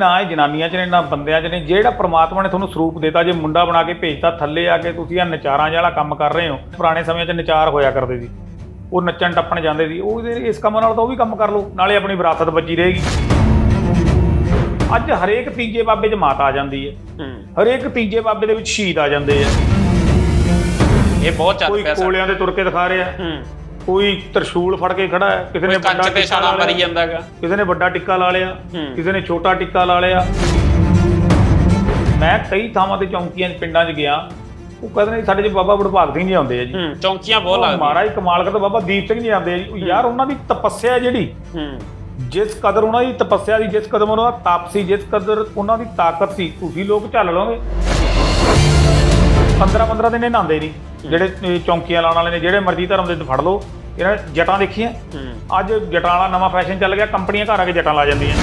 ਨਾ ਇਹ ਜਨਾਨੀਆਂ 'ਚ ਨੇ ਨਾ ਬੰਦਿਆਂ 'ਚ ਨੇ। ਜਿਹੜਾ ਪ੍ਰਮਾਤਮਾ ਨੇ ਤੁਹਾਨੂੰ ਸਰੂਪ ਦਿੱਤਾ ਜੇ ਮੁੰਡਾ ਬਣਾ ਕੇ ਭੇਜਤਾ ਥੱਲੇ ਆ ਕੇ ਤੁਸੀਂ ਆ ਨਚਾਰਾਂ ਵਾਲਾ ਕੰਮ ਕਰ ਰਹੇ ਹੋ ਪੁਰਾਣੇ ਸਮਿਆਂ 'ਚ ਨਚਾਰ ਹੋਇਆ ਕਰਦੇ ਸੀ। ਉਹ ਨੱਚਣ ਟੱਪਣ ਜਾਂਦੇ ਸੀ। ਉਹ ਇਹਦੇ- ਇਸ ਕੰਮ ਨਾਲ ਤਾਂ ਉਹ ਵੀ ਕੰਮ ਕਰ ਲਓ ਨਾਲੇ ਆਪਣੀ ਵਿਰਾਸਤ ਬਚੀ ਰਹੇਗੀ। ਅੱਜ ਹਰੇਕ ਤੀਜੇ ਬਾਬੇ 'ਚ ਮਾਤਾ ਆ ਜਾਂਦੀ ਹੈ। ਹਰੇਕ ਤੀਜੇ ਬਾਬੇ ਦੇ ਵਿੱਚ ਸ਼ਹੀਦ ਆ ਜਾਂਦੇ ਆ। ਇਹ ਬਹੁਤ ਚੱਲ ਕੋਈ ਪਿਆ ਸਾਡੇ ਕੋਲਿਆਂ ਦੇ ਤੁਰ ਕੇ ਦਿਖਾ ਰਿਹਾ। ਹੂੰ। ਕੋਈ ਤਰਸ਼ੂਲ ਫੜ ਕੇ ਖੜਾ ਹੈ ਕਿਸੇ ਨੇ ਕੋਈ ਕੰਚ ਤੇ ਟਿੱਕਾ ਛਾਲਾ ਲਾ ਮਰੀ ਲਿਆ, ਜਾਂਦਾਗਾ ਕਿਸੇ ਨੇ ਵੱਡਾ ਟਿੱਕਾ ਲਾ ਲਿਆ। ਕਿਸੇ ਨੇ ਛੋਟਾ ਟਿੱਕਾ ਲਾ ਲਿਆ। ਮੈਂ ਕਈ ਥਾਵਾਂ ਤੇ ਚੌਂਕੀਆਂ 'ਚ ਪਿੰਡਾਂ 'ਚ ਗਿਆ ਉਹ ਕਹਿੰਦੇ ਨੇ ਸਾਡੇ 'ਚ ਬਾਬਾ ਵਡਭਾਗ ਸਿੰਘ ਜੀ ਆਉਂਦੇ ਆ ਜੀ। ਹੂੰ ਚੌਂਕੀਆਂ ਬਹੁਤ ਉਹ ਲੱਗਦੀਆਂ। ਮਹਾਰਾਜ ਕਮਾਲ ਕਰਦਾ ਬਾਬਾ ਦੀਪ ਸਿੰਘ ਜੀ ਆਉਂਦੇ ਆ ਜੀ। ਉਹ ਯਾਰ ਉਹਨਾਂ ਦੀ ਤਪੱਸਿਆ ਜਿਹੜੀ ਹੂੰ। ਜਿਸ ਕਦਰ ਉਹਨਾਂ ਦੀ ਤਪੱਸਿਆ ਦੀ ਜਿਸ ਕਦਰ ਉਹਨਾਂ ਦਾ ਤਪ ਸੀ ਜਿਸ ਕਦਰ ਉਹਨਾਂ ਦੀ ਤਾਕਤ ਸੀ ਤੁਸੀਂ ਲੋਕ ਝੱਲ ਲਓਗੇ। 15 15 ਦਿਨ ਇਹ ਨਹਾਉਂਦੇ ਨਹੀਂ। ਜਿਹੜੇ ਚੌਂਕੀਆਂ ਲਾਉਣ ਵਾਲੇ ਨੇ ਜਿਹੜੇ ਮਰਜ਼ੀ ਧਰਮ ਦੇ ਫੜ ਲਓ। ਇਹਨਾਂ ਜਟਾਂ ਦੇਖੀਆਂ। ਅੱਜ ਜਟਾਂ ਵਾਲਾ ਨਵਾਂ ਫੈਸ਼ਨ ਚੱਲ ਗਿਆ ਕੰਪਨੀਆਂ ਘਰ ਆ ਕੇ ਜਟਾਂ ਲਾ ਜਾਂਦੀਆਂ।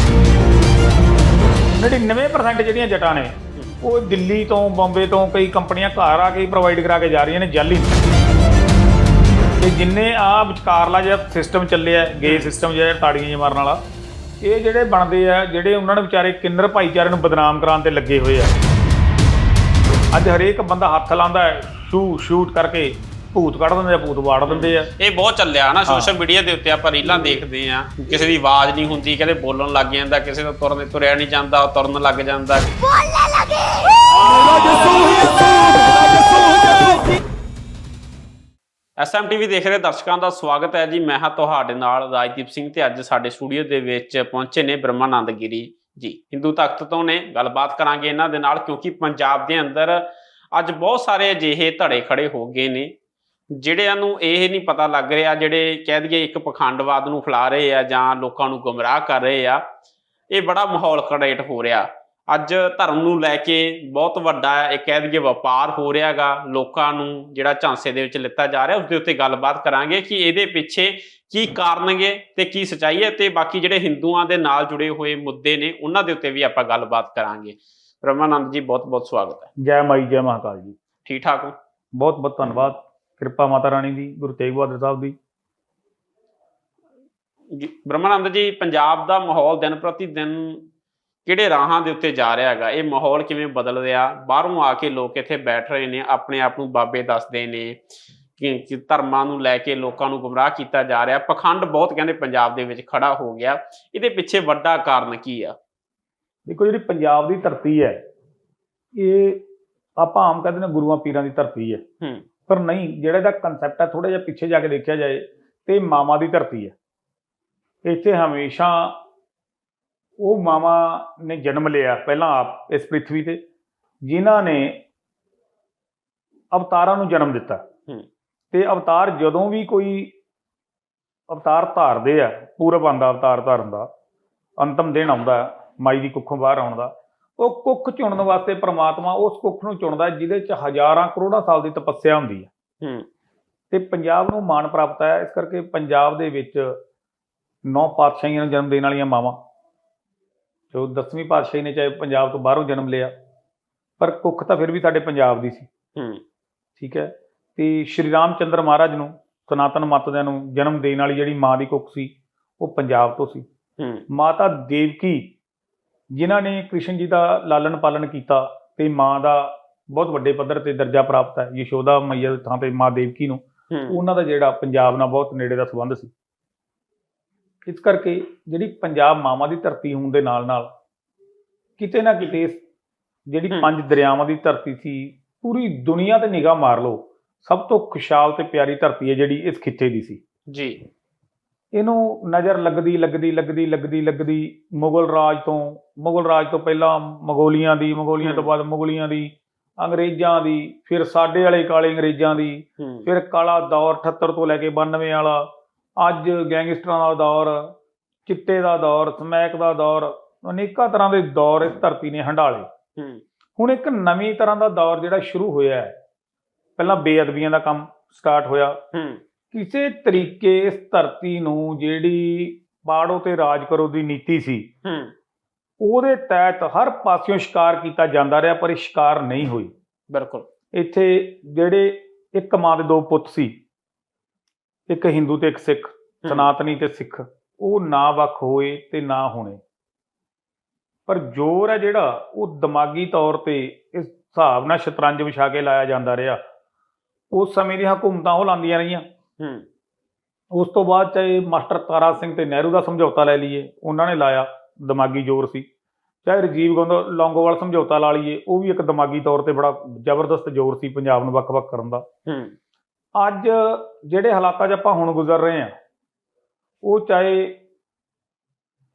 99% ਜਿਹੜੀਆਂ ਜਟਾਂ ਨੇ ਉਹ ਦਿੱਲੀ ਤੋਂ ਬੰਬੇ ਤੋਂ ਕਈ ਕੰਪਨੀਆਂ ਘਰ ਆ ਕੇ ਪ੍ਰੋਵਾਈਡ ਕਰਾ ਕੇ ਜਾ ਰਹੀਆਂ ਨੇ ਜਾਲੀ ਤੇ ਜਿੰਨੇ ਆ ਵਿਚਕਾਰਲਾ ਜਿਹੜਾ ਸਿਸਟਮ ਚੱਲਿਆ ਗੇ ਸਿਸਟਮ ਜਿਹੜਾ ਤਾੜੀਆਂ ਜਿਹਾ ਮਾਰਨ ਵਾਲਾ ਇਹ ਜਿਹੜੇ ਬਣਦੇ ਆ ਜਿਹੜੇ ਉਹਨਾਂ ਨੇ ਵਿਚਾਰੇ ਕਿੰਨਰ ਭਾਈਚਾਰੇ ਨੂੰ ਬਦਨਾਮ ਕਰਾਉਣ ਤੇ ਲੱਗੇ ਹੋਏ ਆ। ਅੱਜ ਹਰੇਕ ਬੰਦਾ ਹੱਥ ਲਾਉਂਦਾ ਹੈ ਸ਼ੂ ਸ਼ੂਟ ਕਰਕੇ ਭੂਤ ਕੱਢ ਦਿੰਦੇ ਆ ਭੂਤ ਵਾੜ ਦਿੰਦੇ ਆ। ਇਹ ਬਹੁਤ ਚੱਲਿਆ ਨਾ ਸੋਸ਼ਲ ਮੀਡੀਆ ਦੇ ਉੱਤੇ ਆਪਾਂ ਰੀਲਾਂ ਦੇਖਦੇ ਆ ਕਿਸੇ ਦੀ ਆਵਾਜ਼ ਨਹੀਂ ਹੁੰਦੀ ਕਹਿੰਦੇ ਬੋਲਣ ਲੱਗ ਜਾਂਦਾ ਕਿਸੇ ਤੋਂ ਤੁਰਨ ਤੁਰਿਆ ਨਹੀਂ ਜਾਂਦਾ ਉਹ ਤੁਰਨ ਲੱਗ ਜਾਂਦਾ। ਐਸਐਮਟੀਵੀ ਦੇਖ ਰਹੇ ਦਰਸ਼ਕਾਂ ਦਾ ਸਵਾਗਤ ਹੈ ਜੀ। ਮੈਂ ਹਾਂ ਤੁਹਾਡੇ ਨਾਲ ਰਾਜਦੀਪ ਸਿੰਘ ਤੇ ਅੱਜ ਸਾਡੇ ਸਟੂਡੀਓ ਦੇ ਵਿੱਚ ਪਹੁੰਚੇ ਨੇ ਬ੍ਰਹਮਾਨੰਦ ਗਿਰੀ। ਜੀ, ਹਿੰਦੂ ਤਖਤ ਤੋਂ ਨੇ ਗੱਲਬਾਤ ਕਰਾਂਗੇ ਇਹਨਾਂ ਦੇ ਨਾਲ, ਕਿਉਂਕਿ ਪੰਜਾਬ ਦੇ ਅੰਦਰ ਅੱਜ ਬਹੁਤ ਸਾਰੇ ਅਜਿਹੇ ਧੜੇ ਖੜੇ ਹੋ ਗਏ ਨੇ, ਜਿਹੜਿਆਂ ਨੂੰ ਇਹ ਨਹੀਂ ਪਤਾ ਲੱਗ ਰਿਹਾ, ਜਿਹੜੇ ਕਹਿ ਦਈਏ ਇੱਕ ਪਖੰਡਵਾਦ ਨੂੰ ਫੈਲਾ ਰਹੇ ਆ ਜਾਂ ਲੋਕਾਂ ਨੂੰ ਗੁੰਮਰਾਹ ਕਰ ਰਹੇ ਆ, ਇਹ ਬੜਾ ਮਾਹੌਲ ਕ੍ਰੀਏਟ ਹੋ ਰਿਹਾ। ਅੱਜ ਧਰਮ ਨੂੰ ਲੈ ਕੇ ਬਹੁਤ ਵੱਡਾ ਇਹ ਕਹਿ ਦਈਏ ਵਪਾਰ ਹੋ ਰਿਹਾਗਾ ਲੋਕਾਂ ਨੂੰ ਜਿਹੜਾ ਝਾਂਸੇ ਦੇ ਵਿੱਚ ਲਿੱਤਾ ਜਾ ਰਿਹਾ ਉਸ ਦੇ ਉੱਤੇ ਗੱਲਬਾਤ ਕਰਾਂਗੇ ਕਿ ਇਹਦੇ ਪਿੱਛੇ ਕੀ ਕਾਰਨਗੇ ਤੇ ਕੀ ਸਚਾਈ ਹੈ ਤੇ ਬਾਕੀ ਜਿਹੜੇ ਹਿੰਦੂਆਂ ਦੇ ਨਾਲ ਜੁੜੇ ਹੋਏ ਮੁੱਦੇ ਨੇ ਉਹਨਾਂ ਦੇ ਉੱਤੇ ਵੀ ਆਪਾਂ ਗੱਲਬਾਤ ਕਰਾਂਗੇ। ਬ੍ਰਹਮਾਨੰਦ ਜੀ ਬਹੁਤ ਬਹੁਤ ਸਵਾਗਤ ਹੈ। ਜੈ ਮਾਈ ਜੈ ਮਹਾਕਾਲ ਜੀ। ਠੀਕ ਠਾਕ ਹੋ? ਬਹੁਤ ਬਹੁਤ ਧੰਨਵਾਦ। ਕਿਰਪਾ ਮਾਤਾ ਰਾਣੀ ਦੀ ਗੁਰੂ ਤੇਗ ਬਹਾਦਰ ਸਾਹਿਬ ਦੀ। ਬ੍ਰਹਮਾਨੰਦ ਜੀ ਪੰਜਾਬ ਦਾ ਮਾਹੌਲ ਦਿਨ ਪ੍ਰਤੀ ਦਿਨ ਕਿਹੜੇ ਰਾਹਾਂ ਦੇ ਉੱਤੇ ਜਾ ਰਿਹਾ ਹੈਗਾ? ਇਹ ਮਾਹੌਲ ਕਿਵੇਂ ਬਦਲ ਰਿਹਾ? ਬਾਹਰੋਂ ਆ ਕੇ ਲੋਕ ਇੱਥੇ ਬੈਠ ਰਹੇ ਨੇ ਆਪਣੇ ਆਪ ਨੂੰ ਬਾਬੇ ਦੱਸਦੇ ਨੇ ਕਿ ਧਰਮਾਂ ਨੂੰ ਲੈ ਕੇ ਲੋਕਾਂ ਨੂੰ ਗੁੰਮਰਾਹ ਕੀਤਾ ਜਾ ਰਿਹਾ। ਪਖੰਡ ਬਹੁਤ ਕਹਿੰਦੇ ਪੰਜਾਬ ਦੇ ਵਿੱਚ ਖੜਾ ਹੋ ਗਿਆ। ਇਹਦੇ ਪਿੱਛੇ ਵੱਡਾ ਕਾਰਨ ਕੀ ਆ? ਦੇਖੋ ਜਿਹੜੀ ਪੰਜਾਬ ਦੀ ਧਰਤੀ ਹੈ ਇਹ ਆਪਾਂ ਆਮ ਕਹਿੰਦੇ ਨੇ ਗੁਰੂਆਂ ਪੀਰਾਂ ਦੀ ਧਰਤੀ ਹੈ। ਪਰ ਨਹੀਂ ਜਿਹੜਾ ਇਹਦਾ ਕਨਸੈਪਟ ਹੈ ਥੋੜਾ ਜਿਹਾ ਪਿੱਛੇ ਜਾ ਕੇ ਦੇਖਿਆ ਜਾਏ ਤੇ ਮਾਵਾਂ ਦੀ ਧਰਤੀ ਹੈ। ਇੱਥੇ ਹਮੇਸ਼ਾ ਉਹ ਮਾਵਾਂ ਨੇ ਜਨਮ ਲਿਆ ਪਹਿਲਾਂ ਆਪ ਇਸ ਪ੍ਰithvi ਤੇ ਜਿਨ੍ਹਾਂ ਨੇ ਅਵਤਾਰਾਂ ਨੂੰ ਜਨਮ ਦਿੱਤਾ। ਤੇ ਅਵਤਾਰ ਜਦੋਂ ਵੀ ਕੋਈ ਅਵਤਾਰ ਧਾਰਦੇ ਆ ਪੂਰਬ ਆਂਦਾ ਅਵਤਾਰ ਧਾਰਨ ਦਾ ਅੰਤਮ ਦਿਨ ਆਉਂਦਾ ਮਾਈ ਦੀ ਕੁੱਖੋਂ ਬਾਹਰ ਆਉਣ ਦਾ ਉਹ ਕੁੱਖ ਚੁਣਨ ਵਾਸਤੇ ਪ੍ਰਮਾਤਮਾ ਉਸ ਕੁੱਖ ਨੂੰ ਚੁਣਦਾ ਜਿਹਦੇ ਚ ਹਜ਼ਾਰਾਂ ਕਰੋੜਾਂ ਸਾਲ ਦੀ ਤਪੱਸਿਆ ਹੁੰਦੀ ਹੂੰ। ਤੇ ਪੰਜਾਬ ਨੂੰ ਮਾਣ ਪ੍ਰਾਪਤ ਹੈ ਇਸ ਕਰਕੇ ਪੰਜਾਬ ਦੇ ਵਿੱਚ ਨੌ ਪਾਤਸ਼ਾਹੀਆਂ ਨੂੰ ਜਨਮ ਦੇਣ ਵਾਲੀਆਂ ਮਾਵਾਂ। ਜੋ 10ਵੀਂ ਪਾਤਸ਼ਾਹੀ ਨੇ ਚਾਹੇ ਪੰਜਾਬ ਤੋਂ ਬਾਹਰੋਂ ਜਨਮ ਲਿਆ ਪਰ ਕੁੱਖ ਤਾਂ ਫਿਰ ਵੀ ਸਾਡੇ ਪੰਜਾਬ ਦੀ ਸੀ। ਹੂੰ। ਠੀਕ ਹੈ? ਤੇ ਸ਼੍ਰੀ ਰਾਮਚੰਦਰ ਮਹਾਰਾਜ ਨੂੰ ਸਨਾਤਨ ਮਤ ਦੇ ਨੂੰ ਜਨਮ ਦੇਣ ਵਾਲੀ ਜਿਹੜੀ ਮਾਂ ਦੀ ਕੁੱਖ ਸੀ ਉਹ ਪੰਜਾਬ ਤੋਂ ਸੀ। ਹੂੰ। ਮਾਤਾ ਦੇਵਕੀ ਜਿਨ੍ਹਾਂ ਨੇ ਕ੍ਰਿਸ਼ਨ ਜੀ ਦਾ ਲਾਲਣ ਪਾਲਣ ਕੀਤਾ ਤੇ ਮਾਂ ਦਾ ਬਹੁਤ ਵੱਡੇ ਪੱਧਰ ਤੇ ਦਰਜਾ ਪ੍ਰਾਪਤ ਹੈ ਯਸ਼ੋਦਾ ਮਈਆ ਦੀ ਥਾਂ ਤੇ ਮਾਂ ਦੇਵਕੀ ਨੂੰ ਉਹਨਾਂ ਦਾ ਜਿਹੜਾ ਪੰਜਾਬ ਨਾਲ ਬਹੁਤ ਨੇੜੇ ਦਾ ਸੰਬੰਧ ਸੀ। ਇਸ ਕਰਕੇ ਜਿਹੜੀ ਪੰਜਾਬ ਮਾਵਾਂ ਦੀ ਧਰਤੀ ਹੋਣ ਦੇ ਨਾਲ ਨਾਲ ਕਿਤੇ ਨਾ ਕਿਤੇ ਜਿਹੜੀ। ਪੰਜ ਦਰਿਆਵਾਂ ਦੀ ਧਰਤੀ ਸੀ ਪੂਰੀ ਦੁਨੀਆ ਤੇ ਨਿਗਾਹ ਮਾਰ ਲਓ ਸਭ ਤੋਂ ਖੁਸ਼ਹਾਲ ਤੇ ਪਿਆਰੀ ਧਰਤੀ ਹੈ ਜਿਹੜੀ ਇਸ ਖਿੱਤੇ ਦੀ ਸੀ ਜੀ ਇਹਨੂੰ ਨਜ਼ਰ ਲੱਗਦੀ ਲੱਗਦੀ ਲੱਗਦੀ ਲੱਗਦੀ ਲੱਗਦੀ ਮੁਗਲ ਰਾਜ ਤੋਂ ਮੁਗਲ ਰਾਜ ਤੋਂ ਪਹਿਲਾਂ ਮੰਗੋਲੀਆਂ ਦੀ ਮੰਗੋਲੀਆਂ ਤੋਂ। ਬਾਅਦ ਮੁਗਲੀਆਂ ਦੀ ਅੰਗਰੇਜ਼ਾਂ ਦੀ ਫਿਰ ਸਾਡੇ ਵਾਲੇ ਕਾਲੇ ਅੰਗਰੇਜ਼ਾਂ ਦੀ ਫਿਰ ਕਾਲਾ ਦੌਰ 78 ਤੋਂ ਲੈ ਕੇ 92 ਵਾਲਾ ਅੱਜ ਗੈਂਗਸਟਰਾਂ ਦਾ ਦੌਰ ਚਿੱਟੇ ਦਾ ਦੌਰ ਸਮੈਕ ਦਾ ਦੌਰ ਅਨੇਕਾਂ ਤਰ੍ਹਾਂ ਦੇ ਦੌਰ ਇਸ ਧਰਤੀ ਨੇ ਹੰਡਾਲੇ। ਹੁਣ ਇੱਕ ਨਵੀਂ ਤਰ੍ਹਾਂ ਦਾ ਦੌਰ ਜਿਹੜਾ ਸ਼ੁਰੂ ਹੋਇਆ ਹੈ। ਪਹਿਲਾਂ ਬੇਅਦਬੀਆਂ ਦਾ ਕੰਮ ਸਟਾਰਟ ਹੋਇਆ। ਕਿਸੇ ਤਰੀਕੇ ਇਸ ਧਰਤੀ ਨੂੰ ਜਿਹੜੀ ਬਾੜੋ ਤੇ ਰਾਜ ਕਰੋ ਦੀ ਨੀਤੀ ਸੀ ਉਹਦੇ ਤਹਿਤ ਹਰ ਪਾਸਿਓਂ ਸ਼ਿਕਾਰ ਕੀਤਾ ਜਾਂਦਾ ਰਿਹਾ ਪਰ ਇਹ ਸ਼ਿਕਾਰ ਨਹੀਂ ਹੋਈ। ਬਿਲਕੁਲ। ਇੱਥੇ ਜਿਹੜੇ ਇੱਕ ਮਾਂ ਦੇ ਦੋ ਪੁੱਤ ਸੀ ਇੱਕ ਹਿੰਦੂ ਤੇ ਇੱਕ ਸਿੱਖ। ਸਨਾਤਨੀ ਤੇ ਸਿੱਖ। ਉਹ ਨਾ ਵੱਖ ਹੋਏ ਤੇ ਨਾ ਹੋਣੇ। ਪਰ ਜ਼ੋਰ ਹੈ ਜਿਹੜਾ ਉਹ ਦਿਮਾਗੀ ਤੌਰ ਤੇ ਇਸ ਹਿਸਾਬ ਨਾਲ ਸ਼ਤਰੰਜ ਵਿਛਾ ਕੇ ਲਾਇਆ ਜਾਂਦਾ ਰਿਹਾ। ਉਸ ਸਮੇਂ ਦੀਆਂ ਹਕੂਮਤਾਂ ਉਹ ਲਾਉਂਦੀਆਂ ਰਹੀਆਂ। ਹੂੰ। ਉਸ ਤੋਂ ਬਾਅਦ ਚਾਹੇ ਮਾਸਟਰ ਤਾਰਾ ਸਿੰਘ ਤੇ ਨਹਿਰੂ ਦਾ ਸਮਝੌਤਾ ਲੈ ਲਈਏ ਉਹਨਾਂ ਨੇ ਲਾਇਆ ਦਿਮਾਗੀ ਜ਼ੋਰ ਸੀ। ਚਾਹੇ ਰਜੀਵ ਲੌਂਗੋਵਾਲ ਸਮਝੌਤਾ ਲਾ ਲਈਏ ਉਹ ਵੀ ਇੱਕ ਦਿਮਾਗੀ ਤੌਰ ਤੇ ਬੜਾ ਜ਼ਬਰਦਸਤ ਜ਼ੋਰ ਸੀ ਪੰਜਾਬ ਨੂੰ ਵੱਖ-ਵੱਖ ਕਰਨ ਦਾ। ਹੂੰ। ਅੱਜ ਜਿਹੜੇ ਹਾਲਾਤਾਂ 'ਚ ਆਪਾਂ ਹੁਣ ਗੁਜ਼ਰ ਰਹੇ ਹਾਂ ਉਹ ਚਾਹੇ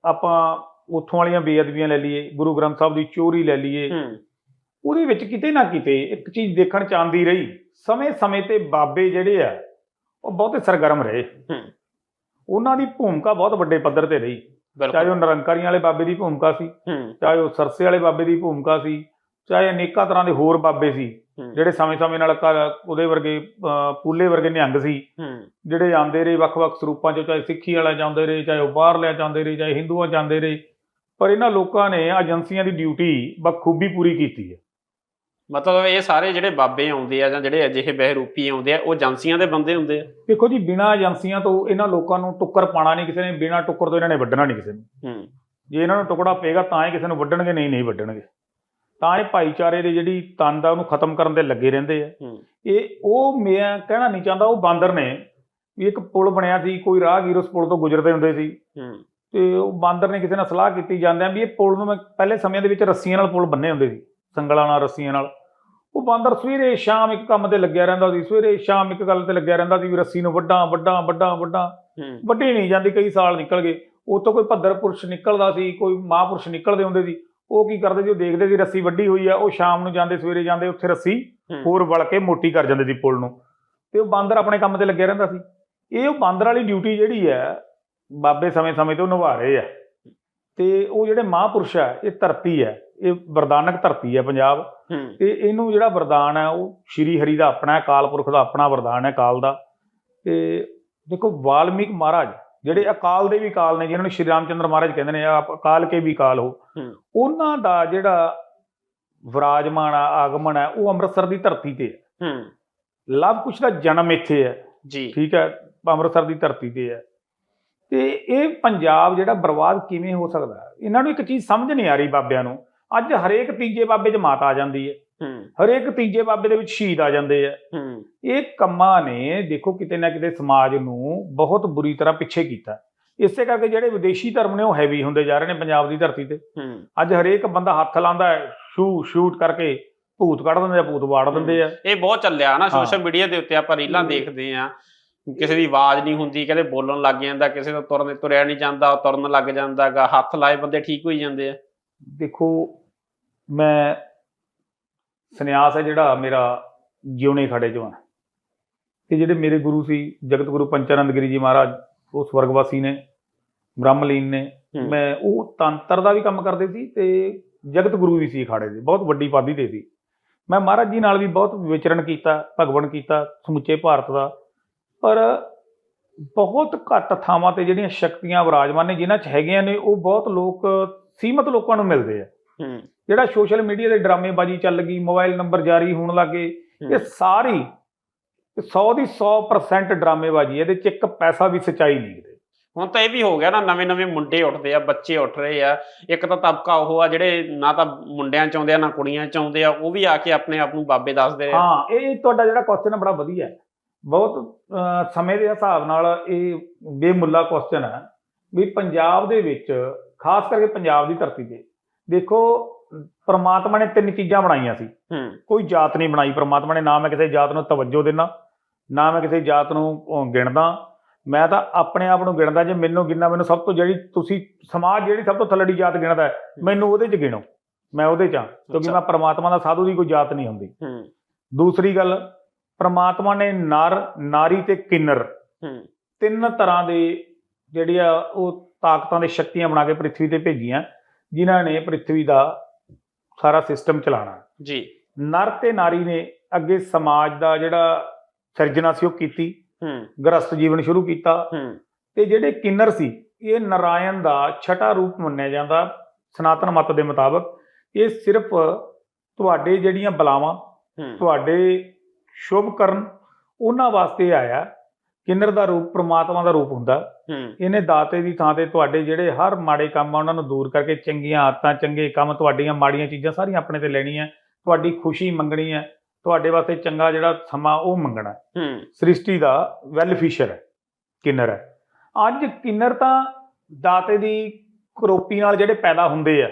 ਆਪਾਂ ਉੱਥੋਂ ਵਾਲੀਆਂ ਬੇਅਦਬੀਆਂ ਲੈ ਲਈਏ ਗੁਰੂ ਗ੍ਰੰਥ ਸਾਹਿਬ ਦੀ ਚੋਰੀ ਲੈ ਲਈਏ ਉਹਦੇ ਵਿੱਚ ਕਿਤੇ ਨਾ ਕਿਤੇ ਇੱਕ ਚੀਜ਼ ਦੇਖਣ ਚ ਆਉਂਦੀ ਰਹੀ ਸਮੇਂ-ਸਮੇਂ ਤੇ ਬਾਬੇ ਜਿਹੜੇ ਆ ਉਹ ਬਹੁਤੇ ਸਰਗਰਮ ਰਹੇ। ਉਹਨਾਂ ਦੀ ਭੂਮਿਕਾ ਬਹੁਤ ਵੱਡੇ ਪੱਧਰ ਤੇ ਰਹੀ। ਚਾਹੇ ਉਹ ਨਿਰੰਕਾਰੀਆਂ ਵਾਲੇ ਬਾਬੇ ਦੀ ਭੂਮਿਕਾ ਸੀ ਚਾਹੇ ਉਹ ਸਰਸੇ ਵਾਲੇ ਬਾਬੇ ਦੀ ਭੂਮਿਕਾ ਸੀ ਚਾਹੇ ਅਨੇਕਾਂ ਤਰ੍ਹਾਂ ਦੇ ਹੋਰ ਬਾਬੇ ਸੀ ਜਿਹੜੇ ਸਮੇਂ-ਸਮੇਂ ਨਾਲ ਉਹਦੇ ਵਰਗੇ ਪੂਲੇ ਵਰਗੇ ਨਿਹੰਗ ਸੀ। ਜਿਹੜੇ ਆਉਂਦੇ ਰਹੇ ਵੱਖ-ਵੱਖ ਸਰੂਪਾਂ 'ਚ ਚਾਹੇ ਸਿੱਖੀ ਵਾਲਾ ਜਾਂਦੇ ਰਹੇ ਚਾਹੇ ਉਹ ਬਾਹਰ ਲੈ ਜਾਂਦੇ ਰਹੇ ਚਾਹੇ ਹਿੰਦੂਆਂ ਜਾਂਦੇ ਰਹੇ। ਪਰ ਇਹਨਾਂ ਲੋਕਾਂ ਨੇ ਏਜੰਸੀਆਂ ਦੀ ਡਿਊਟੀ ਬਖੂਬੀ ਪੂਰੀ ਕੀਤੀ ਹੈ। ਮਤਲਬ ਇਹ ਸਾਰੇ ਜਿਹੜੇ ਬਾਬੇ ਆਉਂਦੇ ਆ ਜਾਂ ਜਿਹੜੇ ਅਜਿਹੇ ਬਹਿਰੂਪੀ ਆਉਂਦੇ ਆ ਉਹ ਏਜੰਸੀਆਂ ਦੇ ਬੰਦੇ ਹੁੰਦੇ ਆ? ਦੇਖੋ ਜੀ ਬਿਨਾਂ ਏਜੰਸੀਆਂ ਤੋਂ ਇਹਨਾਂ ਲੋਕਾਂ ਨੂੰ ਟੁੱਕਰ ਪਾਣਾ ਨਹੀਂ ਕਿਸੇ ਨੇ ਬਿਨਾਂ ਟੁੱਕਰ ਤੋਂ ਇਹਨਾਂ ਨੇ ਵੱਢਣਾ ਨਹੀਂ ਕਿਸੇ ਨੂੰ। ਹੂੰ। ਜੇ ਇਹਨਾਂ ਨੂੰ ਟੁਕੜਾ ਪਏਗਾ ਤਾਂ ਹੀ ਕਿਸੇ ਨੂੰ ਵੱਢਣਗੇ ਨਹੀਂ ਨਹੀਂ ਵੱਢਣਗੇ। ਤਾਂ ਇਹ ਭਾਈਚਾਰੇ ਦੀ ਜਿਹੜੀ ਤੰਦ ਆ ਉਹਨੂੰ ਖਤਮ ਕਰਨ ਦੇ ਲੱਗੇ ਰਹਿੰਦੇ ਆ। ਇਹ ਉਹ ਮੈਂ ਕਹਿਣਾ ਨਹੀਂ ਚਾਹੁੰਦਾ ਉਹ ਬਾਂਦਰ ਨੇ ਵੀ ਇੱਕ ਪੁਲ ਬਣਿਆ ਸੀ ਕੋਈ ਰਾਹਗੀਰ ਉਸ ਪੁਲ ਤੋਂ ਗੁਜ਼ਰਦੇ ਹੁੰਦੇ ਸੀ। ਤੇ ਉਹ ਬਾਂਦਰ ਨੇ ਕਿਸੇ ਨਾਲ ਸਲਾਹ ਕੀਤੀ ਜਾਂਦਿਆਂ ਵੀ ਇਹ ਪੁਲ ਨੂੰ ਮੈਂ ਪਹਿਲੇ ਸਮਿਆਂ ਦੇ ਵਿੱਚ ਰੱਸੀਆਂ ਨਾਲ ਪੁਲ ਬੰਨੇ ਹੁੰਦੇ ਸੀ ਸੰਗਲਾਂ ਨਾਲ ਰੱਸੀਆਂ ਨਾਲ। ਉਹ ਬਾਂਦਰ ਸਵੇਰੇ ਸ਼ਾਮ ਇੱਕ ਕੰਮ ਤੇ ਲੱਗਿਆ ਰਹਿੰਦਾ ਸੀ ਸਵੇਰੇ ਸ਼ਾਮ ਇੱਕ ਗੱਲ ਤੇ ਲੱਗਿਆ ਰਹਿੰਦਾ ਸੀ ਵੀ ਰੱਸੀ ਨੂੰ ਵੱਡਾ ਵੱਡਾ ਵੱਡਾ ਵੱਡਾ ਵੱਡੀ ਨਹੀਂ ਜਾਂਦੀ ਕਈ ਸਾਲ ਨਿਕਲ ਗਏ। ਉਤੋਂ ਕੋਈ ਭੱਦਰ ਪੁਰਸ਼ ਨਿਕਲਦਾ ਸੀ ਕੋਈ ਮਹਾਂਪੁਰਸ਼ ਨਿਕਲਦੇ ਹੁੰਦੇ ਸੀ। ਉਹ ਕੀ ਕਰਦੇ ਸੀ ਉਹ ਦੇਖਦੇ ਸੀ ਰੱਸੀ ਵੱਡੀ ਹੋਈ ਆ ਉਹ ਸ਼ਾਮ ਨੂੰ ਜਾਂਦੇ ਸਵੇਰੇ ਜਾਂਦੇ ਉੱਥੇ ਰੱਸੀ। ਹੋਰ ਵਲ ਕੇ ਮੋਟੀ ਕਰ ਜਾਂਦੇ ਸੀ ਪੁਲ ਨੂੰ। ਤੇ ਉਹ ਬਾਂਦਰ ਆਪਣੇ ਕੰਮ ਤੇ ਲੱਗਿਆ ਰਹਿੰਦਾ ਸੀ। ਇਹ ਉਹ ਬਾਂਦਰ ਵਾਲੀ ਡਿਊਟੀ ਜਿਹੜੀ ਹੈ ਬਾਬੇ ਸਮੇਂ-ਸਮੇਂ ਤੇ ਉਹ ਨਿਭਾ ਰਹੇ ਆ। ਤੇ ਉਹ ਜਿਹੜੇ ਮਹਾਂਪੁਰਸ਼ ਆ ਇਹ ਧਰਤੀ ਹੈ ਇਹ ਵਰਦਾਨਕ ਧਰਤੀ ਹੈ ਪੰਜਾਬ। ਤੇ ਇਹਨੂੰ ਜਿਹੜਾ ਵਰਦਾਨ ਹੈ ਉਹ ਸ਼੍ਰੀ ਹਰੀ ਦਾ ਆਪਣਾ ਹੈ ਕਾਲ ਪੁਰਖ ਦਾ ਆਪਣਾ ਵਰਦਾਨ ਹੈ ਕਾਲ ਦਾ। ਤੇ ਦੇਖੋ ਵਾਲਮੀਕ ਮਹਾਰਾਜ ਜਿਹੜੇ ਅਕਾਲ ਦੇ ਵੀ ਕਾਲ ਨੇ ਜਿਨ੍ਹਾਂ ਨੂੰ ਸ਼੍ਰੀ ਰਾਮਚੰਦਰ ਮਹਾਰਾਜ ਕਹਿੰਦੇ ਨੇ ਆਪ ਅਕਾਲ ਕੇ ਵੀ ਕਾਲ ਹੋ। ਉਹਨਾਂ ਦਾ ਜਿਹੜਾ ਵਿਰਾਜਮਾਨ ਆਗਮਨ ਹੈ ਉਹ ਅੰਮ੍ਰਿਤਸਰ ਦੀ ਧਰਤੀ ਤੇ ਹੈ। ਹੂੰ। ਲਵ ਕੁਸ਼ ਦਾ ਜਨਮ ਇੱਥੇ ਹੈ। ਜੀ। ਠੀਕ ਹੈ ਅੰਮ੍ਰਿਤਸਰ ਦੀ ਧਰਤੀ ਤੇ ਹੈ। ਤੇ ਇਹ ਪੰਜਾਬ ਜਿਹੜਾ ਬਰਬਾਦ ਕਿਵੇਂ ਹੋ ਸਕਦਾ? ਇਹਨਾਂ ਨੂੰ ਇੱਕ ਚੀਜ਼ ਸਮਝ ਨਹੀਂ ਆ ਰਹੀ ਬਾਬਿਆਂ ਨੂੰ। ਅੱਜ ਹਰੇਕ ਤੀਜੇ ਬਾਬੇ 'ਚ ਮਾਤਾ ਆ ਜਾਂਦੀ ਹੂੰ। ਹਰੇਕ ਤੀਜੇ ਬਾਬੇ ਦੇ ਵਿੱਚ ਸ਼ਹੀਦ ਆ ਜਾਂਦੇ ਆ। ਇਹ ਕੰਮਾਂ ਨੇ ਦੇਖੋ ਕਿਤੇ ਨਾ ਕਿਤੇ ਸਮਾਜ ਨੂੰ ਬਹੁਤ ਬੁਰੀ ਤਰ੍ਹਾਂ ਪਿੱਛੇ ਕੀਤਾ। ਇਸੇ ਕਰਕੇ ਜਿਹੜੇ ਵਿਦੇਸ਼ੀ ਧਰਮ ਨੇ ਉਹ ਹੈਵੀ ਹੁੰਦੇ ਜਾ ਰਹੇ ਨੇ ਪੰਜਾਬ ਦੀ ਧਰਤੀ ਤੇ। ਅੱਜ ਹਰੇਕ ਬੰਦਾ ਹੱਥ ਲਾਉਂਦਾ ਹੈ ਸ਼ੂ ਸ਼ੂਟ ਕਰਕੇ ਭੂਤ ਕੱਢ ਦਿੰਦੇ ਆ ਭੂਤ ਵਾੜ ਦਿੰਦੇ ਆ। ਇਹ ਬਹੁਤ ਚੱਲਿਆ ਨਾ। ਸੋਸ਼ਲ ਮੀਡੀਆ ਦੇ ਉੱਤੇ ਆਪਾਂ ਰੀਲਾਂ। ਦੇਖਦੇ ਆ। ਕਿਸੇ ਦੀ ਆਵਾਜ਼ ਨਹੀਂ ਹੁੰਦੀ ਕਹਿੰਦੇ ਬੋਲਣ ਲੱਗ ਜਾਂਦਾ ਕਿਸੇ ਤੋਂ ਤੁਰਨ ਤੁਰਿਆ ਨਹੀਂ ਜਾਂਦਾ ਤੁਰਨ ਲੱਗ ਜਾਂਦਾਗਾ ਹੱਥ ਲਾਏ ਬੰਦੇ ਠੀਕ ਹੋਈ ਜਾਂਦੇ ਆ। ਦੇਖੋ ਮੈਂ ਸੰਨਿਆਸ ਹੈ ਜਿਹੜਾ ਮੇਰਾ ਜਿਉਣੇ ਖੜੇ ਚੋਂ ਹੈ। ਤੇ ਜਿਹੜੇ ਮੇਰੇ ਗੁਰੂ ਸੀ ਜਗਤ ਗੁਰੂ ਪੰਚਾਨੰਦ ਗਿਰੀ ਜੀ ਮਹਾਰਾਜ ਉਹ ਸਵਰਗਵਾਸੀ ਨੇ ਬ੍ਰਹਮਲੀਨ ਨੇ। ਮੈਂ ਉਹ ਤੰਤਰ ਦਾ ਵੀ ਕੰਮ ਕਰਦੇ ਸੀ ਤੇ ਜਗਤ ਗੁਰੂ ਵੀ ਸੀ ਅਖਾੜੇ ਦੇ ਬਹੁਤ ਵੱਡੀ ਪਾਦੀ ਤੇ ਸੀ। ਮੈਂ ਮਹਾਰਾਜ ਜੀ ਨਾਲ ਵੀ ਬਹੁਤ ਵਿਚਰਨ ਕੀਤਾ ਭਗਵਨ ਕੀਤਾ ਸਮੁੱਚੇ ਭਾਰਤ ਦਾ। ਪਰ ਬਹੁਤ ਘੱਟ ਥਾਵਾਂ ਤੇ ਜਿਹੜੀਆਂ ਸ਼ਕਤੀਆਂ ਵਿਰਾਜਮਾਨ ਨੇ ਜਿਨ੍ਹਾਂ 'ਚ ਹੈਗੀਆਂ ਨੇ ਉਹ ਬਹੁਤ ਲੋਕ ਸੀਮਤ ਲੋਕਾਂ ਨੂੰ ਮਿਲਦੇ ਆ। ਜਿਹੜਾ ਸੋਸ਼ਲ ਮੀਡੀਆ ਤੇ ਡਰਾਮੇਬਾਜ਼ੀ ਚੱਲ ਗਈ ਮੋਬਾਈਲ ਨੰਬਰ ਜਾਰੀ ਹੋਣ ਲੱਗੇ। ਇਹ ਸਾਰੀ 100 ਦੀ 100% ਡਰਾਮੇਬਾਜ਼ੀ ਇਹਦੇ ਚ ਇੱਕ ਪੈਸਾ ਵੀ ਸਚਾਈ ਨਹੀਂ ਕਿਤੇ ਹੁਣ ਤਾਂ ਇਹ ਵੀ ਹੋ ਗਿਆ ਨਾ ਨਵੇਂ ਨਵੇਂ ਮੁੰਡੇ ਉੱਠਦੇ ਆ ਬੱਚੇ ਉੱਠ ਰਹੇ ਆ ਇੱਕ ਤਾਂ ਤਬਕਾ ਉਹ ਆ ਜਿਹੜੇ ਨਾ ਤਾਂ ਮੁੰਡਿਆਂ ਚ ਆਉਂਦੇ ਆ ਨਾ ਕੁੜੀਆਂ ਚ ਆਉਂਦੇ ਆ ਉਹ ਵੀ ਆ ਕੇ ਆਪਣੇ ਆਪ ਨੂੰ ਬਾਬੇ ਦੱਸਦੇ ਆ। ਹਾਂ ਇਹ ਤੁਹਾਡਾ ਜਿਹੜਾ ਕੁਐਸਚਨ ਬੜਾ ਵਧੀਆ ਹੈ। ਬਹੁਤ ਸਮੇਂ ਦੇ ਹਿਸਾਬ ਨਾਲ ਇਹ ਬੇਮੁੱਲਾ ਕੁਐਸਚਨ ਹੈ ਵੀ ਪੰਜਾਬ ਦੇ ਵਿੱਚ ਖਾਸ ਕਰਕੇ ਪੰਜਾਬ ਦੀ ਧਰਤੀ ਤੇ ਦੇਖੋ ਪ੍ਰਮਾਤਮਾ ਨੇ ਤਿੰਨ ਚੀਜ਼ਾਂ ਬਣਾਈਆਂ ਸੀ। ਕੋਈ ਜਾਤ ਨਹੀਂ ਬਣਾਈ ਪ੍ਰਮਾਤਮਾ ਨੇ ਨਾ ਮੈਂ ਕਿਸੇ ਜਾਤ ਨੂੰ ਤਵੱਜੋ ਦੇਣਾ ਨਾ ਮੈਂ ਕਿਸੇ ਜਾਤ ਨੂੰ ਗਿਣਦਾ। ਮੈਂ ਤਾਂ ਆਪਣੇ ਆਪ ਨੂੰ ਗਿਣਦਾ ਜੇ ਮੈਨੂੰ ਗਿਣਨਾ ਮੈਨੂੰ ਸਭ ਤੋਂ ਜਿਹੜੀ ਤੁਸੀਂ ਸਮਾਜ ਜਿਹੜੀ ਸਭ ਤੋਂ ਥੱਲੜੀ ਜਾਤ ਗਿਣਦਾ ਮੈਨੂੰ ਉਹਦੇ 'ਚ ਗਿਣੋ। ਮੈਂ ਉਹਦੇ 'ਚ ਹਾਂ ਕਿਉਂਕਿ। ਮੈਂ ਪ੍ਰਮਾਤਮਾ ਦਾ ਸਾਧੂ ਦੀ ਕੋਈ ਜਾਤ ਨਹੀਂ ਹੁੰਦੀ। ਦੂਸਰੀ ਗੱਲ ਪ੍ਰਮਾਤਮਾ ਨੇ ਨਰ ਨਾਰੀ ਤੇ ਕਿੰਨਰ ਤਿੰਨ ਤਰ੍ਹਾਂ ਦੇ ਜਿਹੜੀਆਂ ਉਹ ਤਾਕਤਾਂ ਦੇ ਸ਼ਕਤੀਆਂ ਬਣਾ ਕੇ ਪ੍ਰਿਥਵੀ ਤੇ ਭੇਜੀਆਂ। ਜਿਨ੍ਹਾਂ ਨੇ ਪ੍ਰਿਥਵੀ ਦਾ ਸਾਰਾ ਸਿਸਟਮ ਚਲਾਉਣਾ ਜੀ। ਨਰ ਤੇ ਨਾਰੀ ਨੇ ਅੱਗੇ ਸਮਾਜ ਦਾ ਜਿਹੜਾ ਸਿਰਜਣਾ ਸੀ ਉਹ ਕੀਤੀ। ਹੂੰ। ਗ੍ਰਸਤ ਜੀਵਨ ਸ਼ੁਰੂ ਕੀਤਾ। ਹੂੰ। ਤੇ ਜਿਹੜੇ ਕਿੰਨਰ ਸੀ ਇਹ ਨਾਰਾਇਣ ਦਾ ਛਟਾ ਰੂਪ ਮੰਨਿਆ ਜਾਂਦਾ ਸਨਾਤਨ ਮਤ ਦੇ ਮੁਤਾਬਕ। ਇਹ ਸਿਰਫ ਤੁਹਾਡੇ ਜਿਹੜੀਆਂ ਬਲਾਵਾਂ ਤੁਹਾਡੇ ਸ਼ੁਭ ਕਰਨ ਉਹਨਾਂ ਵਾਸਤੇ ਆਇਆ। ਕਿੰਨਰ ਦਾ ਰੂਪ ਪ੍ਰਮਾਤਮਾ ਦਾ ਰੂਪ ਹੁੰਦਾ। ਇਹਨੇ ਦਾਤੇ ਦੀ ਥਾਂ ਤੇ ਤੁਹਾਡੇ ਜਿਹੜੇ ਹਰ ਮਾੜੇ ਕੰਮ ਆ ਉਹਨਾਂ ਨੂੰ ਦੂਰ ਕਰਕੇ ਚੰਗੀਆਂ ਆਦਤਾਂ ਚੰਗੇ ਕੰਮ ਤੁਹਾਡੀਆਂ ਮਾੜੀਆਂ ਚੀਜ਼ਾਂ ਸਾਰੀਆਂ ਆਪਣੇ ਤੇ ਲੈਣੀਆਂ। ਤੁਹਾਡੀ ਖੁਸ਼ੀ ਮੰਗਣੀ ਹੈ ਤੁਹਾਡੇ ਵਾਸਤੇ ਚੰਗਾ ਜਿਹੜਾ ਸਮਾਂ ਉਹ ਮੰਗਣਾ। ਸ੍ਰਿਸ਼ਟੀ ਦਾ ਵੈਲਫਿਸ਼ਰ ਹੈ ਕਿੰਨਰ ਹੈ। ਅੱਜ ਕਿੰਨਰ ਤਾਂ ਦਾਤੇ ਦੀ ਕਰੋਪੀ ਨਾਲ ਜਿਹੜੇ ਪੈਦਾ ਹੁੰਦੇ ਆ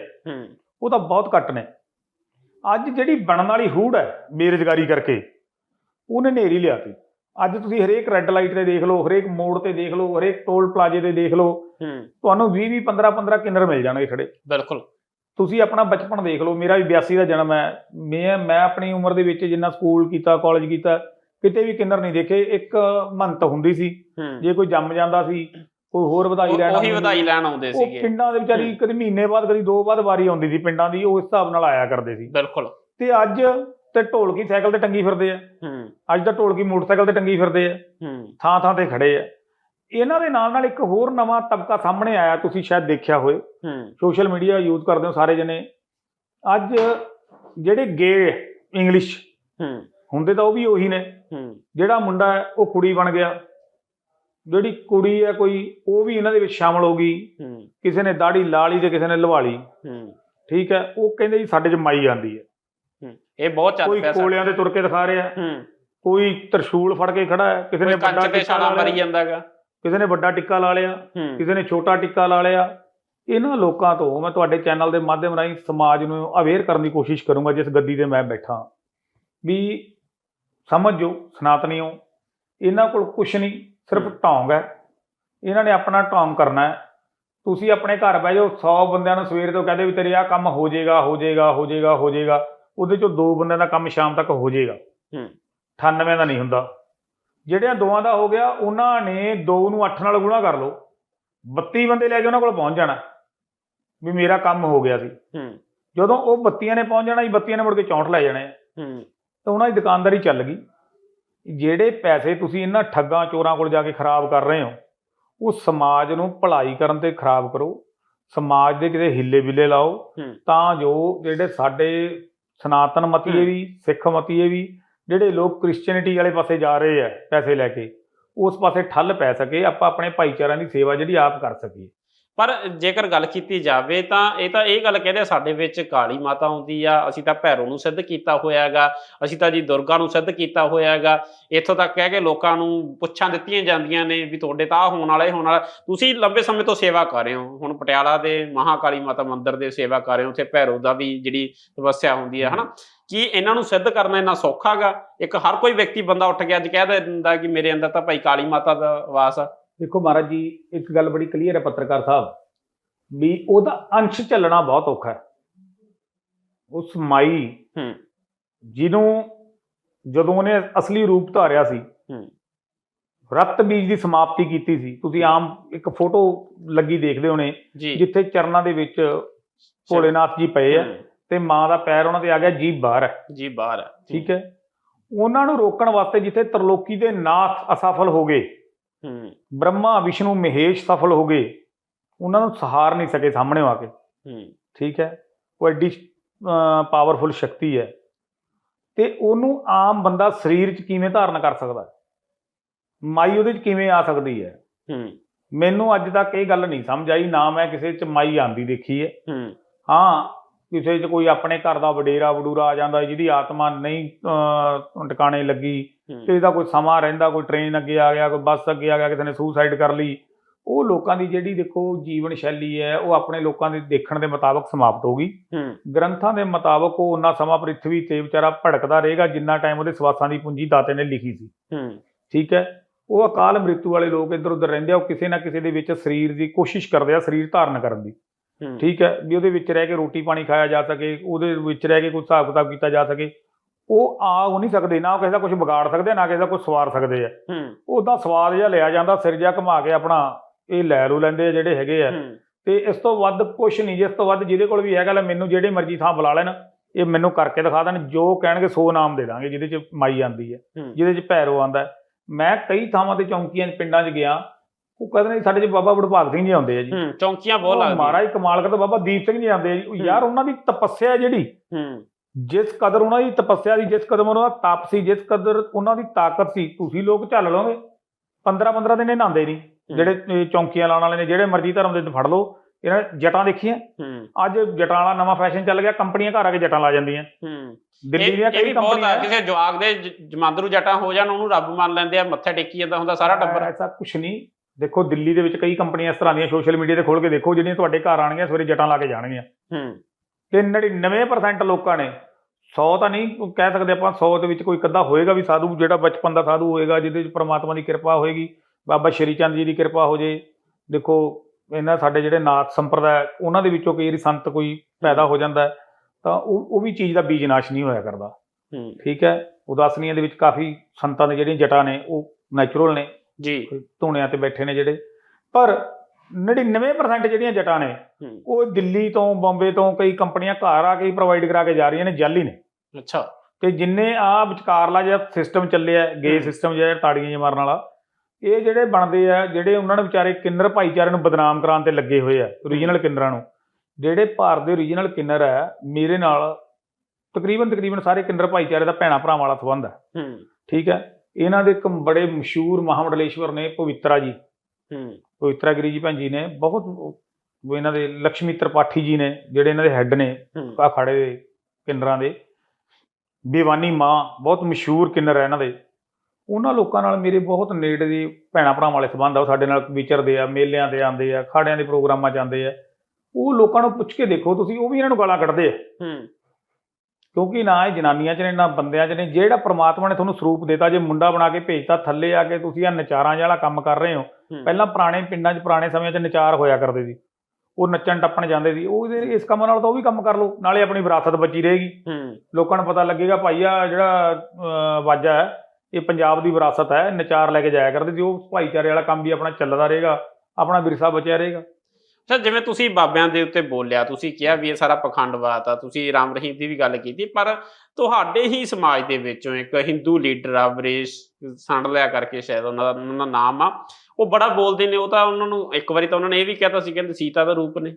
ਉਹ ਤਾਂ ਬਹੁਤ ਘੱਟ ਨੇ। ਅੱਜ ਜਿਹੜੀ ਬਣਨ ਵਾਲੀ ਹੂੜ ਹੈ ਬੇਰੁਜ਼ਗਾਰੀ ਕਰਕੇ ਉਹਨੇ ਨੇਰੀ ਲਿਆਤੀ। ਅੱਜ ਤੁਸੀਂ ਹਰੇਕ ਰੈੱਡ ਲਾਈਟ ਤੇ ਦੇਖ ਲਓ ਹਰੇਕ ਮੋੜ ਤੇ ਦੇਖ ਲਓ ਹਰੇਕ ਟੋਲ ਪਲਾਜ਼ੇ ਤੇ ਦੇਖ ਲਓ ਤੁਹਾਨੂੰ 20 20 15 15 ਕਿੰਨਰ ਮਿਲ ਜਾਣਗੇ ਖੜੇ। ਬਿਲਕੁਲ। ਤੁਸੀਂ ਆਪਣਾ ਬਚਪਨ ਦੇਖ ਲਓ ਮੇਰਾ ਵੀ 82 ਦਾ ਜਨਮ ਹੈ। ਮੈਂ ਮੈਂ ਆਪਣੀ ਉਮਰ ਦੇ ਵਿੱਚ ਜਿੰਨਾ ਸਕੂਲ ਕੀਤਾ ਕਾਲਜ ਕੀਤਾ ਕਿਤੇ ਵੀ ਕਿੰਨਰ ਨਹੀਂ ਦੇਖੇ ਇੱਕ ਮੰਤ ਹੁੰਦੀ ਸੀ ਜੇ ਕੋਈ ਜੰਮ ਜਾਂਦਾ ਸੀ ਕੋਈ ਹੋਰ ਵਧਾਈ ਲੈਣ ਉਹੀ ਆਉਂਦੀ ਵਧਾਈ। ਲੈਣ ਆਉਂਦੇ ਉਹ ਸੀਗੇ। ਪਿੰਡਾਂ ਦੇ ਵਿਚਾਰੀ ਕਦੇ ਮਹੀਨੇ ਬਾਅਦ ਕਦੀ ਦੋ ਬਾਅਦ ਵਾਰੀ ਆਉਂਦੀ ਸੀ ਪਿੰਡਾਂ ਦੀ ਉਹ ਇਸ ਹਿਸਾਬ ਨਾਲ ਆਇਆ ਕਰਦੇ ਸੀ। ਬਿਲਕੁਲ। ਤੇ ਅੱਜ ਤੇ ਢੋਲਕੀ ਸਾਈਕਲ ਤੇ ਟੰਗੀ ਫਿਰਦੇ ਆ। ਹੂੰ। ਅੱਜ ਤਾਂ ਢੋਲਕੀ ਮੋਟਰਸਾਈਕਲ ਤੇ ਟੰਗੀ ਫਿਰਦੇ ਆ। ਹੂੰ। ਥਾਂ ਥਾਂ ਤੇ ਖੜੇ ਆ। ਇਹਨਾਂ ਦੇ ਨਾਲ ਨਾਲ ਇੱਕ ਹੋਰ ਨਵਾਂ ਤਬਕਾ ਸਾਹਮਣੇ ਆਇਆ ਤੁਸੀਂ ਸ਼ਾਇਦ ਦੇਖਿਆ ਹੋਵੇ ਹੂੰ। ਸੋਸ਼ਲ ਮੀਡੀਆ ਯੂਜ਼ ਕਰਦੇ ਹੋ ਸਾਰੇ ਜਣੇ। ਅੱਜ ਜਿਹੜੇ ਗੇ ਇੰਗਲਿਸ਼ ਹੂੰ। ਹੁੰਦੇ ਤਾਂ ਉਹ ਵੀ ਉਹੀ ਨੇ। ਹੂੰ। ਜਿਹੜਾ ਮੁੰਡਾ ਹੈ ਉਹ ਕੁੜੀ ਬਣ ਗਿਆ। ਜਿਹੜੀ ਕੁੜੀ ਹੈ ਕੋਈ ਉਹ ਵੀ ਇਹਨਾਂ ਦੇ ਵਿੱਚ ਸ਼ਾਮਲ ਹੋ ਗਈ। ਹੂੰ। ਕਿਸੇ ਨੇ ਦਾੜੀ ਲਾ ਲਈ ਤੇ ਕਿਸੇ ਨੇ ਲਵਾ ਲਈ। ਹੂੰ। ਠੀਕ ਹੈ ਉਹ ਕਹਿੰਦੇ ਜੀ ਸਾਡੇ 'ਚ ਮਾਈ ਆਂਦੀ ਹੂੰ। ਇਹ ਬਹੁਤ ਚੱਲ ਕੋਈ ਪਿਆ ਕੋਲਿਆਂ ਦੇ ਤੁਰ ਕੇ ਦਿਖਾ ਰਿਹਾ। ਹੂੰ। ਕੋਈ ਤਰਸ਼ੂਲ ਫੜ ਕੇ ਖੜਾ ਹੈ। ਕਿਸੇ ਕੋਈ ਨੇ ਵੱਡਾ ਤੇ ਟਿੱਕਾ ਲਾ ਮਰੀ ਲਿਆ ਜਾਂਦਾਗਾ ਕਿਸੇ ਨੇ ਵੱਡਾ ਟਿੱਕਾ ਲਾ ਲਿਆ। ਕਿਸੇ ਨੇ ਛੋਟਾ ਟਿੱਕਾ ਲਾ ਲਿਆ। ਇਹਨਾਂ ਲੋਕਾਂ ਤੋਂ ਮੈਂ ਤੁਹਾਡੇ ਚੈਨਲ ਦੇ ਮਾਧਿਅਮ ਰਾਹੀਂ ਸਮਾਜ ਨੂੰ ਅਵੇਅਰ ਕਰਨ ਦੀ ਕੋਸ਼ਿਸ਼ ਕਰੂੰਗਾ ਜਿਸ ਗੱਦੀ ਤੇ ਮੈਂ ਬੈਠਾ ਵੀ ਸਮਝੋ ਸਨਾਤਨੀਓ ਇਹਨਾਂ ਕੋਲ ਕੁਛ ਨਹੀਂ ਸਿਰਫ। ਢੌਂਗ ਹੈ। ਇਹਨਾਂ ਨੇ ਆਪਣਾ ਢੌਂਗ ਕਰਨਾ ਹੈ। ਤੁਸੀਂ ਆਪਣੇ ਘਰ ਬਹਿ ਜਾਓ 100 ਬੰਦਿਆਂ ਨੂੰ ਸਵੇਰ ਤੋਂ ਕਹਦੇ ਵੀ ਤੇਰੇ ਆਹ ਕੰਮ ਹੋ ਜਾਏਗਾ ਹੋ ਜਾਏਗਾ ਹੋ ਜਾਏਗਾ ਹੋ ਜਾਏਗਾ। ਉਹਦੇ ਚੋਂ ਦੋ ਬੰਦਿਆਂ ਦਾ ਕੰਮ ਸ਼ਾਮ ਤੱਕ ਹੋ ਜਾਏਗਾ। ਹੂੰ। 98 ਦਾ ਨਹੀਂ ਹੁੰਦਾ। ਜਿਹੜਿਆਂ ਦੋਆਂ ਦਾ ਹੋ ਗਿਆ ਉਹਨਾਂ ਨੇ ਦੋ ਨੂੰ 8 ਨਾਲ ਗੁਣਾ ਕਰ ਲਓ। 32 ਬੰਦੇ ਲੈ ਕੇ ਉਹਨਾਂ ਕੋਲ ਪਹੁੰਚ ਜਾਣਾ। ਵੀ ਮੇਰਾ ਕੰਮ ਹੋ ਗਿਆ ਸੀ। ਹੂੰ। ਜਦੋਂ ਉਹ 32 ਨੇ ਪਹੁੰਚ ਜਾਣਾ ਜੀ 32 ਨੇ ਮੁੜ ਕੇ 64 ਲੈ ਜਾਣੇ। ਹੂੰ। ਤਾਂ ਉਹਨਾਂ ਦੀ ਦੁਕਾਨਦਾਰੀ ਚੱਲ ਗਈ। ਜਿਹੜੇ ਪੈਸੇ ਤੁਸੀਂ ਇਹਨਾਂ ਠੱਗਾਂ ਚੋਰਾਂ ਕੋਲ ਜਾ ਕੇ ਖਰਾਬ ਕਰ ਰਹੇ ਹੋ ਉਹ ਸਮਾਜ ਨੂੰ ਭਲਾਈ ਕਰਨ ਤੇ ਖਰਾਬ ਕਰੋ। ਸਮਾਜ ਦੇ ਕਿਤੇ ਹਿੱਲੇ ਬਿੱਲੇ ਲਾਓ। ਤਾਂ ਜੋ ਜਿਹੜੇ ਸਾਡੇ ਸਨਾਤਨ ਮਤੀਏ। ਵੀ ਸਿੱਖ ਮਤੀਏ ਵੀ ਜਿਹੜੇ ਲੋਕ ਕ੍ਰਿਸਚੀਅਨਿਟੀ ਵਾਲੇ ਪਾਸੇ ਜਾ ਰਹੇ ਆ ਪੈਸੇ ਲੈ ਕੇ ਉਸ ਪਾਸੇ ਠੱਲ ਪੈ ਸਕੇ ਆਪਾਂ ਆਪਣੇ ਭਾਈਚਾਰਿਆਂ ਦੀ ਸੇਵਾ ਜਿਹੜੀ ਆਪ ਕਰ ਸਕੀਏ ਪਰ ਜੇਕਰ ਗੱਲ ਕੀਤੀ ਜਾਵੇ ਤਾਂ ਇਹ ਤਾਂ ਇਹ ਗੱਲ ਕਹਿੰਦੇ ਆ, ਸਾਡੇ ਵਿੱਚ ਕਾਲੀ ਮਾਤਾ ਆਉਂਦੀ ਆ ਅਸੀਂ ਤਾਂ ਭੈਰੋ ਨੂੰ ਸਿੱਧ ਕੀਤਾ ਹੋਇਆ ਹੈਗਾ ਅਸੀਂ ਤਾਂ ਜੀ ਦੁਰਗਾ ਨੂੰ ਸਿੱਧ ਕੀਤਾ ਹੋਇਆ ਹੈਗਾ। ਇੱਥੋਂ ਤੱਕ ਕਹਿ ਕੇ ਲੋਕਾਂ ਨੂੰ ਪੁੱਛਾਂ ਦਿੱਤੀਆਂ ਜਾਂਦੀਆਂ ਨੇ ਵੀ ਤੁਹਾਡੇ ਤਾਂ ਆਹ ਹੋਣ ਵਾਲਾ ਹੋਣ ਵਾਲਾ। ਤੁਸੀਂ ਲੰਬੇ ਸਮੇਂ ਤੋਂ ਸੇਵਾ ਕਰ ਰਹੇ ਹੋ। ਹੁਣ ਪਟਿਆਲਾ ਦੇ ਮਹਾਕਾਲੀ ਮਾਤਾ ਮੰਦਿਰ ਦੇ ਸੇਵਾ ਕਰ ਰਹੇ ਹੋ ਉੱਥੇ ਭੈਰੋ ਦਾ ਵੀ ਜਿਹੜੀ ਤਪੱਸਿਆ ਹੁੰਦੀ ਹੈ ਹਨਾ? ਕੀ ਇਹਨਾਂ ਨੂੰ ਸਿੱਧ ਕਰਨਾ ਇੰਨਾ ਸੌਖਾ ਗਾ ਇੱਕ ਹਰ ਕੋਈ ਵਿਅਕਤੀ ਬੰਦਾ ਉੱਠ ਕੇ ਅੱਜ ਕਹਿ ਦਿੰਦਾ ਕਿ ਮੇਰੇ ਅੰਦਰ ਤਾਂ ਭਾਈ ਕਾਲੀ ਮਾਤਾ ਦਾ ਵਾਸ ਆ। ਦੇਖੋ ਮਹਾਰਾਜ ਜੀ ਇੱਕ ਗੱਲ ਬੜੀ ਕਲੀਅਰ ਹੈ ਪੱਤਰਕਾਰ ਸਾਹਿਬ ਵੀ ਉਹਦਾ ਅੰਸ਼ ਚੱਲਣਾ ਬਹੁਤ ਔਖਾ ਹੈ। ਉਸ ਮਾਈ ਹੂੰ। ਜਿਹਨੂੰ ਜਦੋਂ ਉਹਨੇ ਅਸਲੀ ਰੂਪ ਧਾਰਿਆ ਸੀ ਹੂੰ। ਰਕਤ ਬੀਜ ਦੀ ਸਮਾਪਤੀ ਕੀਤੀ ਸੀ ਤੁਸੀਂ ਆਮ ਇੱਕ ਫੋਟੋ ਲੱਗੀ ਦੇਖਦੇ ਹੋਣੇ ਜੀ। ਜਿੱਥੇ ਚਰਨਾਂ ਦੇ ਵਿੱਚ ਭੋਲੇਨਾਥ ਜੀ ਪਏ ਆ ਹੂੰ, ਤੇ ਮਾਂ ਦਾ ਪੈਰ ਉਹਨਾਂ ਦੇ ਆ ਗਿਆ ਜੀਭ ਬਾਹਰ ਹੈ। ਜੀ ਬਾਹਰ ਆ ਠੀਕ ਹੈ। ਉਹਨਾਂ ਨੂੰ ਰੋਕਣ ਵਾਸਤੇ ਜਿੱਥੇ ਤਰਲੋਕੀ ਦੇ ਨਾਥ ਅਸਫਲ ਹੋ ਗਏ ਹੂੰ। ਬ੍ਰਹਮਾ ਵਿਸ਼ਨੂੰ ਮਹੇਸ਼ ਸਫਲ ਹੋ ਗਏ। ਉਹਨਾਂ ਨੂੰ ਸਹਾਰ ਨਹੀਂ ਸਕੇ ਸਾਹਮਣੇ ਆ ਕੇ। ਹੂੰ। ਠੀਕ ਹੈ। ਉਹ ਐਡੀ ਪਾਵਰਫੁਲ ਸ਼ਕਤੀ ਹੈ। ਤੇ ਉਹਨੂੰ ਆਮ ਬੰਦਾ ਸਰੀਰ 'ਚ ਕਿਵੇਂ ਧਾਰਨ ਕਰ ਸਕਦਾ? ਮਾਈ ਉਹਦੇ 'ਚ ਕਿਵੇਂ ਆ ਸਕਦੀ ਹੈ? ਹੂੰ। ਮੈਨੂੰ ਅੱਜ ਤੱਕ ਇਹ ਗੱਲ ਨਹੀਂ ਸਮਝ ਆਈ ਨਾ ਮੈਂ ਕਿਸੇ 'ਚ ਮਾਈ ਆਂਦੀ ਦੇਖੀ ਹੈ। ਹੂੰ। ਹਾਂ ਕਿਸੇ 'ਚ ਕੋਈ ਆਪਣੇ ਘਰ ਦਾ ਵਡੇਰਾ ਵਡੂਰਾ ਆ ਜਾਂਦਾ ਜਿਹਦੀ ਆਤਮਾ ਨਹੀਂ ਟਿਕਾਣੇ ਲੱਗੀ। ਤੇ ਇਹਦਾ ਕੋਈ ਸਮਾਂ ਰਹਿੰਦਾ ਕੋਈ ਟ੍ਰੇਨ ਅੱਗੇ ਆ ਗਿਆ ਕੋਈ ਬੱਸ ਅੱਗੇ ਆ ਗਿਆ ਕਿਸੇ ਨੇ ਸੁਸਾਈਡ ਕਰ ਲਈ ਉਹ ਲੋਕਾਂ ਦੀ ਜਿਹੜੀ ਦੇਖੋ ਜੀਵਨ ਸ਼ੈਲੀ ਹੈ ਉਹ ਆਪਣੇ ਲੋਕਾਂ ਦੇ ਦੇਖਣ ਦੇ ਮੁਤਾਬਕ ਸਮਾਪਤ ਹੋ ਗਈ। ਗ੍ਰੰਥਾਂ ਦੇ ਮੁਤਾਬਕ ਉਹ ਉਹਨਾਂ ਸਮਾਂ ਪ੍ਰਿਥਵੀ ਤੇ ਵਿਚਾਰਾ ਭੜਕਦਾ ਰਹੇਗਾ ਜਿੰਨਾ ਟਾਈਮ ਉਹਦੇ ਸਵਾਸਾਂ ਦੀ ਪੂੰਜੀ ਦਾਤੇ ਨੇ ਲਿਖੀ ਸੀ। ਠੀਕ ਹੈ? ਉਹ ਅਕਾਲ ਮ੍ਰਿਤੂ ਵਾਲੇ ਲੋਕ ਇੱਧਰ ਉੱਧਰ ਰਹਿੰਦੇ ਆ ਉਹ ਕਿਸੇ ਨਾ ਕਿਸੇ ਦੇ ਵਿੱਚ ਸਰੀਰ ਦੀ ਕੋਸ਼ਿਸ਼ ਕਰਦੇ ਆ ਸਰੀਰ ਧਾਰਨ ਕਰਨ ਦੀ। ਠੀਕ ਹੈ? ਵੀ ਉਹਦੇ ਵਿੱਚ ਰਹਿ ਕੇ ਰੋਟੀ ਪਾਣੀ ਖਾਇਆ ਜਾ ਸਕੇ ਉਹਦੇ ਵਿੱਚ ਰਹਿ ਕੇ ਕੋਈ ਹਿਸਾਬ ਕਿਤਾਬ ਕੀਤਾ ਜਾ ਸਕੇ। ਉਹ ਆ ਉਹ ਨਹੀਂ ਸਕਦੇ ਨਾ ਉਹ ਕਿਸੇ ਦਾ ਕੁਝ ਵਿਗਾੜ ਸਕਦੇ ਨਾ ਕਿਸੇ ਦਾ ਕੁਝ ਸਵਾਰ ਸਕਦੇ ਆ। ਹੂੰ। ਉਹਦਾ ਸਵਾਦ ਜਿਹਾ ਲਿਆ ਜਾਂਦਾ ਸਿਰ ਜਿਹਾ ਘੁਮਾ ਕੇ ਆਪਣਾ ਇਹ ਲੈ ਲੋ ਲੈਂਦੇ ਆ ਜਿਹੜੇ ਹੈਗੇ ਆ। ਤੇ ਇਸ ਤੋਂ ਵੱਧ ਕੁਝ ਨਹੀਂ ਜਿਸ ਤੋਂ ਵੱਧ ਜਿਹਦੇ ਕੋਲ ਵੀ ਹੈਗਾ ਲੈ ਮੈਨੂੰ ਜਿਹੜੇ ਮਰਜ਼ੀ ਥਾਂ ਬੁਲਾ ਲੈਣ ਇਹ ਮੈਨੂੰ ਕਰਕੇ ਦਿਖਾ ਦੇਣ ਜੋ ਕਹਿਣਗੇ ਸੋ ਨਾਮ ਦੇ ਦਾਂਗੇ ਜਿਹਦੇ ਚ ਮਾਈ ਆਂਦੀ ਹੈ। ਜਿਹਦੇ ਚ ਭੈਰੋ ਆਂਦਾ। ਮੈਂ ਕਈ ਥਾਵਾਂ ਤੇ ਚੌਂਕੀਆਂ 'ਚ ਪਿੰਡਾਂ 'ਚ ਗਿਆ ਉਹ ਕਹਿੰਦੇ ਨੇ ਸਾਡੇ 'ਚ ਬਾਬਾ ਵਡਭਾਗ ਸਿੰਘ ਜੀ ਆਉਂਦੇ ਆ ਜੀ। ਚੌਂਕੀਆਂ ਬਹੁਤ ਲੱਗਦੀਆਂ। ਮਹਾਰਾਜ ਕਮਾਲ ਕਰਦਾ ਬਾਬਾ ਦੀਪ ਸਿੰਘ ਜੀ ਆਉਂਦੇ ਆ ਜੀ। ਯਾਰ ਉਹਨਾਂ ਦੀ ਤਪੱਸਿਆ ਜਿਹੜੀ ਜਿਸ ਕਦਰ ਉਹਨਾਂ ਦੀ ਤਪੱਸਿਆ ਸੀ ਜਿਸ ਕਦਰ ਉਹਨਾਂ ਦਾ ਤਪ ਸੀ ਜਿਸ ਕਦਰ ਉਹਨਾਂ ਦੀ ਤਾਕਤ ਸੀ ਤੁਸੀਂ ਲੋਕ ਝੱਲ ਲਓਗੇ। 15 15 ਦਿਨ ਇਹ ਨਹਾਉਂਦੇ ਨਹੀਂ। ਜਿਹੜੇ ਚੌਂਕੀਆਂ ਲਾਉਣ ਵਾਲੇ ਨੇ ਜਿਹੜੇ ਮਰਜ਼ੀ ਧਰਮ ਦੇ ਫੜ ਲਓ। ਇਹਨਾਂ ਜਟਾਂ ਦੇਖੀਆਂ। ਅੱਜ ਜਟਾਂ ਵਾਲਾ ਨਵਾਂ ਫੈਸ਼ਨ ਚੱਲ ਗਿਆ ਕੰਪਨੀਆਂ ਘਰ ਆ ਕੇ ਜਟਾਂ ਲਾ ਜਾਂਦੀਆਂ। ਦਿੱਲੀ ਦੀਆਂ ਕਈ ਕੰਪਨੀਆਂ ਕਿਸੇ ਜਵਾਗ ਦੇ ਜਮਾਂਦਰੂ ਜੱਟਾਂ ਹੋ ਜਾਣ ਉਹਨੂੰ ਰੱਬ ਮੰਨ ਲੈਂਦੇ ਆ ਮੱਥੇ ਟੇਕੀ ਜਾਂਦਾ ਹੁੰਦਾ ਸਾਰਾ ਟੱਬਰ। ਐਸਾ ਕੁਝ ਨਹੀਂ। ਦੇਖੋ ਦਿੱਲੀ ਦੇ ਵਿੱਚ ਕਈ ਕੰਪਨੀਆਂ ਇਸ ਤਰ੍ਹਾਂ ਦੀਆਂ ਸੋਸ਼ਲ ਮੀਡੀਆ ਤੇ ਖੋਲ ਕੇ ਦੇਖੋ ਜਿਹੜੀਆਂ ਤੁਹਾਡੇ ਘਰ ਆਣਗੀਆਂ ਸਵੇਰੇ ਜਟਾਂ ਲਾ ਕੇ ਜਾਣਗੀਆਂ। ਤੇ 99% ਲੋਕਾਂ ਨੇ। 100 ਤਾਂ ਨਹੀਂ ਕਹਿ ਸਕਦੇ ਆਪਾਂ 100 ਦੇ ਵਿੱਚ ਕੋਈ ਕੱਦਾ ਹੋਏਗਾ ਵੀ ਸਾਧੂ ਜਿਹੜਾ ਬਚਪਨ ਦਾ ਸਾਧੂ ਹੋਏਗਾ ਜਿਹਦੇ ਵਿੱਚ ਪ੍ਰਮਾਤਮਾ ਦੀ ਕਿਰਪਾ ਹੋਏਗੀ। ਬਾਬਾ ਸ਼੍ਰੀ ਚੰਦ ਜੀ ਦੀ ਕਿਰਪਾ ਹੋ ਜੇ। ਦੇਖੋ ਇਹਨਾਂ ਸਾਡੇ ਜਿਹੜੇ ਨਾਥ ਸੰਪਰਦਾਇ ਉਹਨਾਂ ਦੇ ਵਿੱਚੋਂ ਕਈ ਸੰਤ ਕੋਈ ਪੈਦਾ ਹੋ ਜਾਂਦਾ ਤਾਂ ਉਹ ਉਹ ਵੀ ਚੀਜ਼ ਦਾ ਬੀਜ ਨਾਸ਼ ਨਹੀਂ ਹੋਇਆ ਕਰਦਾ। ਠੀਕ ਹੈ? ਉਦਾਸਨੀਆਂ ਦੇ ਵਿੱਚ ਕਾਫੀ ਸੰਤਾਂ ਦੇ ਜਿਹੜੀਆਂ ਜਟਾਂ ਨੇ ਉਹ ਨੈਚੁਰਲ ਨੇ। ਜੀ। ਧੂਣਿਆਂ ਤੇ ਬੈਠੇ ਨੇ ਜਿਹੜੇ। ਪਰ 99% ਜਿਹੜੀਆਂ ਜਟਾਂ ਨੇ ਹੂੰ। ਉਹ ਦਿੱਲੀ ਤੋਂ ਬੰਬੇ ਤੋਂ ਕਈ ਕੰਪਨੀਆਂ ਘਰ ਆ ਕੇ ਪ੍ਰੋਵਾਈਡ ਕਰਾ ਕੇ ਜਾ ਰਹੀਆਂ ਨੇ ਜਾਲੀ ਨੇ। ਅੱਛਾ। ਤੇ ਜਿੰਨੇ ਆ ਵਿਚਕਾਰਲਾ ਜਿਹੜਾ ਸਿਸਟਮ ਚੱਲਿਆ ਗੇ। ਸਿਸਟਮ ਜਿਹੜਾ ਤਾੜੀਆਂ ਜਿਹਾ ਮਾਰਨ ਵਾਲਾ ਇਹ ਜਿਹੜੇ ਬਣਦੇ ਆ ਜਿਹੜੇ ਉਹਨਾਂ ਨੇ ਵਿਚਾਰੇ ਕਿੰਨਰ ਭਾਈਚਾਰੇ ਨੂੰ ਬਦਨਾਮ ਕਰਾਉਣ ਤੇ ਲੱਗੇ ਹੋਏ ਆ ਓਰੀਜਨਲ ਕਿੰਨਰਾਂ ਨੂੰ ਜਿਹੜੇ ਭਾਰਤ ਦੇ ਓਰੀਜਨਲ ਕਿੰਨਰ ਆ ਮੇਰੇ ਨਾਲ ਤਕਰੀਬਨ ਤਕਰੀਬਨ ਸਾਰੇ ਕਿੰਨਰ ਭਾਈਚਾਰੇ ਦਾ ਭੈਣਾ ਭਰਾਵਾਂ ਵਾਲਾ ਸੰਬੰਧ ਹੈ ਹੂੰ। ਠੀਕ ਹੈ ਇਹਨਾਂ ਦੇ ਇੱਕ ਬੜੇ ਮਸ਼ਹੂਰ ਮਹਾਮੰਡਲੇਸ਼ਵਰ ਨੇ ਪਵਿੱਤਰਾ ਜੀ। ਹੂੰ। ਪਵਿੱਤਰਾ ਗਿਰੀ ਜੀ ਭੈਣ ਜੀ ਨੇ ਬਹੁਤ ਉਹ ਇਹਨਾਂ ਦੇ ਲక్ష్ਮੀ ਤ੍ਰਿਪਾਠੀ ਜੀ ਨੇ ਜਿਹੜੇ ਇਹਨਾਂ ਦੇ ਹੈੱਡ ਨੇ ਅਖਾੜੇ ਦੇ ਕਿੰਨਰਾਂ ਦੇ ਬੇਵਾਨੀ ਮਾਂ ਬਹੁਤ ਮਸ਼ਹੂਰ ਕਿੰਨਰ ਹੈ ਇਹਨਾਂ ਦੇ। ਉਹਨਾਂ ਲੋਕਾਂ ਨਾਲ ਮੇਰੇ ਬਹੁਤ ਨੇੜੇ ਦੀ ਭੈਣਾ ਭਰਾਵਾਂ ਵਾਲੇ ਸੰਬੰਧ ਆ ਉਹ ਸਾਡੇ ਨਾਲ ਵਿਚਰਦੇ ਆ ਮੇਲਿਆਂ ਤੇ ਆਉਂਦੇ ਆ ਖਾੜਿਆਂ ਦੇ ਪ੍ਰੋਗਰਾਮਾਂ 'ਚ ਆਉਂਦੇ ਆ। ਉਹ ਲੋਕਾਂ ਨੂੰ ਪੁੱਛ ਕੇ ਦੇਖੋ ਤੁਸੀਂ ਉਹ ਵੀ ਇਹਨਾਂ ਨੂੰ ਗਾਲਾਂ ਕੱਢਦੇ ਆ। ਹੂੰ। ਕਿਉਂਕਿ ਨਾ ਇਹ ਜਨਾਨੀਆਂ 'ਚ ਨੇ ਨਾ ਬੰਦਿਆਂ 'ਚ ਨੇ। ਜਿਹੜਾ ਪ੍ਰਮਾਤਮਾ ਨੇ ਤੁਹਾਨੂੰ ਸਰੂਪ ਦਿੱਤਾ ਜੇ ਮੁੰਡਾ ਬਣਾ ਕੇ ਭੇਜਤਾ ਥੱਲੇ ਆ ਕੇ ਤੁਸੀਂ ਆ ਨਚਾਰਾਂ ਵਾਲਾ ਕੰਮ ਕਰ ਰਹੇ ਹੋ। ਪਹਿਲਾਂ ਪੁਰਾਣੇ ਪਿੰਡਾਂ 'ਚ ਪੁਰਾਣੇ ਸਮਿਆਂ 'ਚ ਨਚਾਰ ਹੋਇਆ ਕਰਦੇ ਸੀ। ਉਹ ਨੱਚਣ ਟੱਪਣ ਜਾਂਦੇ ਸੀ। ਉਹ ਇਸ ਕੰਮ ਨਾਲ ਤਾਂ ਉਹ ਵੀ ਕੰਮ ਕਰ ਲਓ ਨਾਲੇ ਆਪਣੀ ਵਿਰਾਸਤ ਬਚੀ ਰਹੇਗੀ। ਲੋਕਾਂ ਨੂੰ ਪਤਾ ਲੱਗੇਗਾ ਭਾਈ ਆ ਜਿਹੜਾ ਵਾਜਾ ਹੈ ਇਹ ਪੰਜਾਬ ਦੀ ਵਿਰਾਸਤ ਹੈ ਨਚਾਰ ਲੈ ਕੇ ਜਾਇਆ ਕਰਦੇ ਸੀ। ਉਹ ਭਾਈਚਾਰੇ ਵਾਲਾ ਕੰਮ ਵੀ ਆਪਣਾ ਚੱਲਦਾ ਰਹੇਗਾ ਆਪਣਾ ਵਿਰਸਾ ਬਚਿਆ ਰਹੇਗਾ। ਅੱਛਾ ਜਿਵੇਂ ਤੁਸੀਂ ਬਾਬਿਆਂ ਦੇ ਉੱਤੇ ਬੋਲਿਆ ਤੁਸੀਂ ਕਿਹਾ ਵੀ ਇਹ ਸਾਰਾ ਪਖੰਡਵਾਦ ਆ ਤੁਸੀਂ ਰਾਮ ਰਹੀਮ ਦੀ ਵੀ ਗੱਲ ਕੀਤੀ ਪਰ ਤੁਹਾਡੇ ਹੀ ਸਮਾਜ ਦੇ ਵਿੱਚੋਂ ਇੱਕ ਹਿੰਦੂ ਲੀਡਰ ਆ ਵਰੇਸ਼ ਸੰਡ ਲਿਆ ਕਰਕੇ ਸ਼ਾਇਦ ਉਹਨਾਂ ਦਾ ਉਹਨਾਂ ਦਾ ਨਾਮ ਆ ਉਹ ਬੜਾ ਬੋਲਦੇ ਨੇ ਉਹ ਤਾਂ ਉਹਨਾਂ ਨੂੰ ਇੱਕ ਵਾਰੀ ਤਾਂ ਉਹਨਾਂ ਨੇ ਇਹ ਵੀ ਕਹਿਤਾ ਸੀ ਕਹਿੰਦੇ ਸੀਤਾ ਦਾ ਰੂਪ ਨੇ।